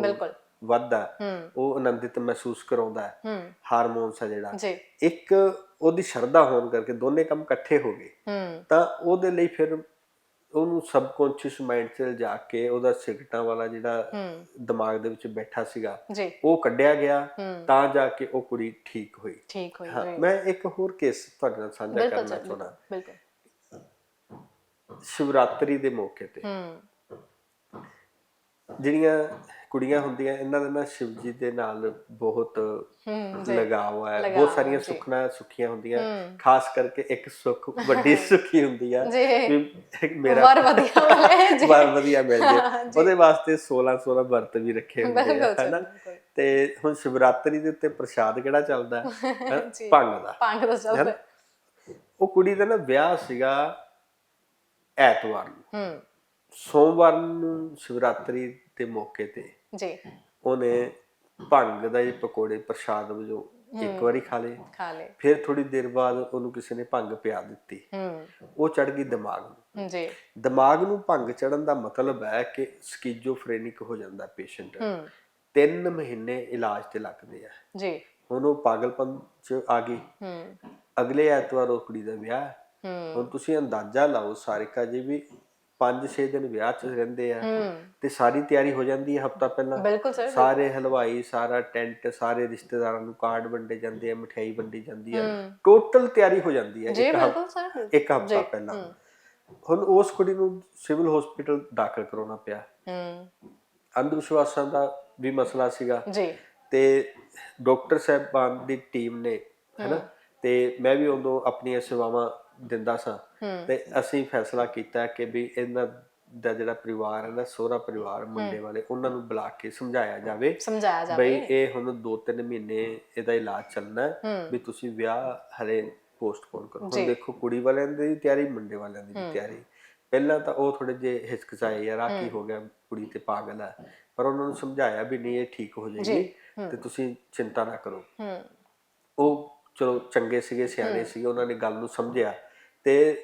ਵੱਧਦਾ ਉਹ ਆਨੰਦਿਤ ਮਹਿਸੂਸ ਕਰਾਉਂਦਾ ਹੈ। ਹਾਰਮੋਨਸ ਆ ਜਿਹੜਾ। ਇੱਕ ਉਹਦੀ ਸ਼ਰਧਾ ਹੋਣ ਕਰਕੇ ਦੋਨੇ ਕੰਮ ਇਕੱਠੇ ਹੋ ਗਏ ਤਾਂ ਉਹਦੇ ਲਈ ਫਿਰ ਉਹਨੂੰ ਸਬਕੌਂਸ਼ੀਅਸ ਮਾਈਂਡ 'ਚ ਜਾ ਕੇ ਉਹਦਾ ਸਿਗਰਟਾਂ ਵਾਲਾ ਜਿਹੜਾ ਦਿਮਾਗ ਦੇ ਵਿੱਚ ਬੈਠਾ ਸੀਗਾ ਉਹ ਕੱਢਿਆ ਗਿਆ ਤਾਂ ਜਾ ਕੇ ਉਹ ਕੁੜੀ ਠੀਕ ਹੋਈ। ਠੀਕ ਹੋਈ ਮੈਂ ਇੱਕ ਹੋਰ ਕੇਸ ਤੁਹਾਡੇ ਨਾਲ ਸਾਂਝਾ ਕਰਨਾ ਚਾਹੁੰਦਾ। ਬਿਲਕੁਲ। ਸ਼ਿਵਰਾਤਰੀ ਦੇ ਮੌਕੇ ਤੇ ਹੂੰ ਜਿਹੜੀਆਂ ਕੁੜੀਆਂ ਹੁੰਦੀਆਂ ਇਹਨਾਂ ਦਾ ਨਾ ਸ਼ਿਵ ਜੀ ਦੇ ਨਾਲ ਬਹੁਤ ਲਗਾਵ ਹੈ ਬਹੁਤ ਸਾਰੀਆਂ। ਸੁਖਨਾ ਸੁਖੀਆਂ ਹੁੰਦੀਆਂ। ਖਾਸ ਕਰਕੇ ਇੱਕ ਸੁੱਖ ਵੱਡੀ *laughs* ਸੁਖੀ ਹੁੰਦੀ ਆ ਮੇਰਾ ਵਰ ਵਧੀਆ ਜੀ ਵਾਰ ਵਧੀਆ ਮਿਲ ਜੇ। ਉਹਦੇ ਵਾਸਤੇ 16 16 ਵਰਤ ਵੀ ਰੱਖੇ ਹੁੰਦੇ ਆ ਹੈਨਾ। ਤੇ ਹੁਣ ਸ਼ਿਵਰਾਤਰੀ ਦੇ ਉੱਤੇ ਪ੍ਰਸ਼ਾਦ ਕਿਹੜਾ ਚੱਲਦਾ। *laughs* ਭੰਗ ਦਾ ਪੰਗ ਦਾ ਚੱਲਦਾ? ਉਹ ਕੁੜੀ ਦਾ ਨਾ ਵਿਆਹ ਸੀਗਾ ਐਤਵਾਰ ਨੂੰ। ਹੂੰ। ਸੋਮਵਾਰ ਨੂੰ ਸ਼ਿਵਰਾਤਰੀ ਦੇ ਮੌਕੇ ਤੇ ਜੀ। ਉਹਨੇ ਭੰਗ ਦਾ ਇਹ ਪਕੌੜੇ ਪ੍ਰਸ਼ਾਦ ਵਜੋਂ ਇੱਕ ਵਾਰੀ ਖਾ ਲਏ। ਖਾ ਲੇ ਫਿਰ ਥੋੜੀ ਦੇਰ ਬਾਅਦ ਉਹਨੂੰ ਕਿਸੇ ਨੇ ਭੰਗ ਪਿਆ ਦਿੱਤੀ। ਹੂੰ। ਉਹ ਚੜ ਗਈ ਦਿਮਾਗ ਨੂੰ। ਜੀ। ਦਿਮਾਗ ਨੂੰ ਭੰਗ ਚੜਨ ਦਾ ਮਤਲਬ ਹੈ ਕਿ ਸਕਿਜ਼ੋਫਰੇਨਿਕ ਹੋ ਜਾਂਦਾ ਪੇਸ਼ੈਂਟ। ਹੂੰ। 3 ਮਹੀਨੇ ਇਲਾਜ ਤੇ ਲੱਗਦੇ ਆ। ਜੀ। ਹੁਣ ਉਹ ਪਾਗਲਪਨ ਚ ਆ ਗਈ। ਹੂੰ। ਅਗਲੇ ਐਤਵਾਰ ਉਹ ਕੁੜੀ ਦਾ ਵਿਆਹ ਹੁਣ ਤੁਸੀਂ ਅੰਦਾਜ਼ਾ ਲਾਓ ਸਾਰਿਕਾ ਜੀ ਵੀ 5-6 ਦਿਨ ਵਿਆਹ ਚ ਰਹਿੰਦੇ ਆ ਤੇ ਸਾਰੀ ਤਿਆਰੀ ਹੋ ਜਾਂਦੀ ਹੈ ਹਫਤਾ ਪਹਿਲਾਂ? ਸਰ ਹਲਵਾਈ ਸਾਰਾ ਟੈਂਟ ਸਾਰੇ ਰਿਸ਼ਤੇਦਾਰਾਂ ਨੂੰ ਕਾਰਡ ਵੰਡੇ ਜਾਂਦੇ ਆ ਮਠਿਆਈ ਵੰਡੀ ਜਾਂਦੀ ਹੈ। ਟੋਟਲ ਤਿਆਰੀ ਹੋ ਜਾਂਦੀ ਹੈ ਇੱਕ ਹਫ਼- ਬਿਲਕੁਲ ਸਰ। ਇੱਕ ਹਫਤਾ ਪਹਿਲਾਂ। ਹੁਣ ਉਸ ਕੁੜੀ ਨੂੰ ਸਿਵਲ ਹਸਪੀਟਲ ਦਾਖਲ ਕਰਾਉਣਾ ਪਿਆ। ਹੂੰ। ਅੰਧ ਵਿਸ਼ਵਾਸਾਂ ਦਾ ਵੀ ਮਸਲਾ ਸੀਗਾ। ਜੀ। ਤੇ ਡਾਕਟਰ ਸਾਹਿਬਾਨ ਦੀ ਟੀਮ ਨੇ ਹੈਨਾ? ਤੇ ਮੈਂ ਵੀ ਉਦੋਂ ਆਪਣੀਆਂ ਸੇਵਾਵਾਂ ਦਿੰਦਾ ਸਾਂ। ਤੇ ਅਸੀਂ ਫੈਸਲਾ ਕੀਤਾ ਕਿ ਵੀ ਇਹਨਾਂ ਦਾ ਜਿਹੜਾ ਪਰਿਵਾਰ ਹੈ ਨਾ ਸਹੁਰਾ ਪਰਿਵਾਰ ਮੁੰਡੇ ਵਾਲੇ ਉਹਨਾਂ ਨੂੰ ਬੁਲਾ ਕੇ ਸਮਝਾਇਆ ਜਾਵੇ ਸਮਝਾਇਆ ਜਾਵੇ। ਬਈ ਇਹ ਹੁਣ 2-3 ਮਹੀਨੇ ਇਹਦਾ ਇਲਾਜ ਚੱਲਣਾ ਵੀ ਤੁਸੀਂ ਵਿਆਹ ਹਰੇ ਪੋਸਟਪੋਨ ਕਰੋ। ਹੁਣ ਦੇਖੋ ਕੁੜੀ ਵਾਲਿਆਂ ਦੀ ਤਿਆਰੀ ਮੁੰਡੇ ਵਾਲਿਆਂ ਦੀ ਵੀ ਤਿਆਰੀ। ਪਹਿਲਾਂ ਤਾਂ ਉਹ ਥੋੜੇ ਜੇ ਹਿਚਕਚਾਏ ਯਾਰ ਆ ਕੀ ਹੋ। ਗਿਆ ਕੁੜੀ ਤੇ ਪਾਗਲ ਹੈ। ਪਰ ਉਹਨਾਂ ਨੂੰ ਸਮਝਾਇਆ ਵੀ ਨਹੀਂ ਇਹ ਠੀਕ ਹੋ ਜਾਏਗੀ ਤੇ ਤੁਸੀਂ ਚਿੰਤਾ ਨਾ ਕਰੋ। ਉਹ ਚਲੋ ਚੰਗੇ ਸੀਗੇ ਸਿਆਣੇ ਸੀਗੇ ਉਹਨਾਂ ਨੇ ਗੱਲ ਨੂੰ ਸਮਝਿਆ। ਤੇ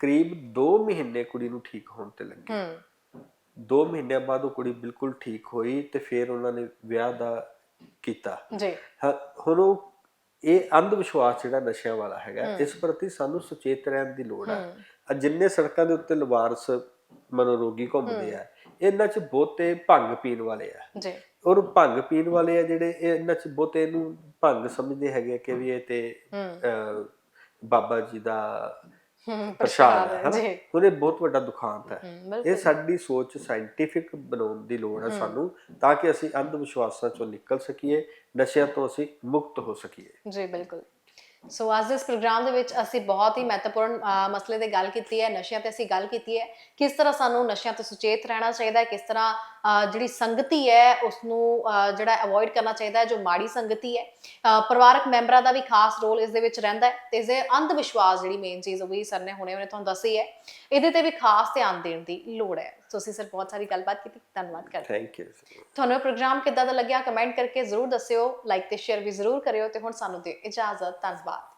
ਕਰੀਬ 2 ਮਹੀਨੇ ਕੁੜੀ ਨੂੰ ਠੀਕ ਹੋਣ ਤੇ ਲੱਗੇ। ਹੂੰ। 2 ਮਹੀਨਿਆਂ ਬਾਅਦ ਉਹ ਕੁੜੀ ਬਿਲਕੁਲ ਠੀਕ ਹੋਈ ਤੇ ਫਿਰ ਉਹਨਾਂ ਨੇ ਵਿਆਹ ਦਾ ਕੀਤਾ। ਜੀ। ਹੁਣ ਉਹ ਇਹ ਅੰਧ ਵਿਸ਼ਵਾਸ ਜਿਹੜਾ ਨਸ਼ਿਆਂ ਵਾਲਾ ਹੈਗਾ ਇਸ ਪ੍ਰਤੀ ਸਾਨੂੰ ਸੁਚੇਤ ਰਹਿਣ ਦੀ ਲੋੜ ਹੈ। ਆ ਜਿੰਨੇ ਸੜਕਾਂ ਦੇ ਉੱਤੇ ਲਵਾਰਸ ਮਨੋਰੋਗੀ ਘੁੰਮਦੇ ਆ ਇਹਨਾਂ 'ਚ ਬਹੁਤੇ ਭੰਗ ਪੀਣ ਵਾਲੇ ਆ। ਜੀ। ਔਰ ਭੰਗ ਪੀਣ ਵਾਲੇ ਆ ਜਿਹੜੇ ਇਹ ਇਹਨਾਂ 'ਚ ਬਹੁਤੇ ਇਹਨੂੰ ਭੰਗ ਸਮਝਦੇ ਹੈਗੇ ਕਿ ਵੀ ਇਹ ਤੇ ਬਾਬਾ ਜੀ ਦਾ ਪ੍ਰਸ਼ਾਦ ਹੈ? ਜੀ। ਹੁਣ ਇਹ ਬਹੁਤ ਵੱਡਾ ਦੁਖਾਂਤ ਹੈ। ਇਹ ਬਿਲਕੁਲ। ਸਾਡੀ ਸੋਚ ਸਾਇੰਟੀਫਿਕ ਬਣਾਉਣ ਦੀ ਲੋੜ ਹੈ। ਸਾਨੂੰ ਤਾਂ ਕਿ ਅਸੀਂ ਅੰਧ ਵਿਸ਼ਵਾਸਾਂ ਚੋਂ ਨਿਕਲ ਸਕੀਏ ਨਸ਼ਿਆਂ ਤੋਂ ਅਸੀਂ ਮੁਕਤ ਹੋ ਸਕੀਏ। ਜੀ ਬਿਲਕੁਲ। ਸੋ ਅੱਜ ਦੇ ਇਸ ਪ੍ਰੋਗਰਾਮ ਦੇ ਵਿੱਚ ਅਸੀਂ ਬਹੁਤ ਹੀ ਮਹੱਤਵਪੂਰਨ ਮਸਲੇ ਤੇ ਗੱਲ ਕੀਤੀ ਹੈ, ਨਸ਼ਿਆਂ ਤੇ ਅਸੀਂ ਗੱਲ ਕੀਤੀ ਹੈ, ਕਿਸ ਤਰ੍ਹਾਂ ਸਾਨੂੰ ਨਸ਼ਿਆਂ ਤੋਂ ਸੁਚੇਤ ਰਹਿਣਾ ਚਾਹੀਦਾ ਹੈ, ਕਿਸ ਤਰ੍ਹਾਂ ਜਿਹੜੀ ਸੰਗਤੀ ਹੈ ਉਸ ਨੂੰ ਜਿਹੜਾ ਅਵੋਇਡ ਕਰਨਾ ਚਾਹੀਦਾ ਹੈ, ਜੋ ਮਾੜੀ ਸੰਗਤੀ ਹੈ ਪਰਿਵਾਰਕ ਮੈਂਬਰਾਂ ਦਾ ਵੀ ਖਾਸ ਰੋਲ ਇਸ ਦੇ ਵਿੱਚ ਰਹਿੰਦਾ ਹੈ ਤੇ ਇਸ ਅੰਧ ਵਿਸ਼ਵਾਸ ਜਿਹੜੀ ਮੇਨ ਚੀਜ਼ ਉਹ ਵੀ ਸਰ ਨੇ ਹੁਣੇ ਉਹਨੇ ਤੁਹਾਨੂੰ ਦੱਸੀ ਹੈ, ਇਹਦੇ ਤੇ ਵੀ ਖਾਸ ਧਿਆਨ ਦੇਣ ਦੀ ਲੋੜ ਹੈ। ਤੁਸੀਂ ਸਰ ਬਹੁਤ ਸਾਰੀ ਗੱਲਬਾਤ ਕੀਤੀ ਧੰਨਵਾਦ ਕਰਦੇ ਥੈਂਕ ਯੂ ਤੁਹਾਨੂੰ ਪ੍ਰੋਗਰਾਮ ਕਿੱਦਾਂ ਦਾ ਲੱਗਿਆ ਕਮੈਂਟ ਕਰਕੇ ਜ਼ਰੂਰ ਦੱਸਿਓ ਲਾਈਕ ਤੇ ਸ਼ੇਅਰ ਵੀ ਜ਼ਰੂਰ ਕਰਿਓ ਤੇ ਹੁਣ ਸਾਨੂੰ ਦਿਓ ਇਜਾਜ਼ਤ ਧੰਨਵਾਦ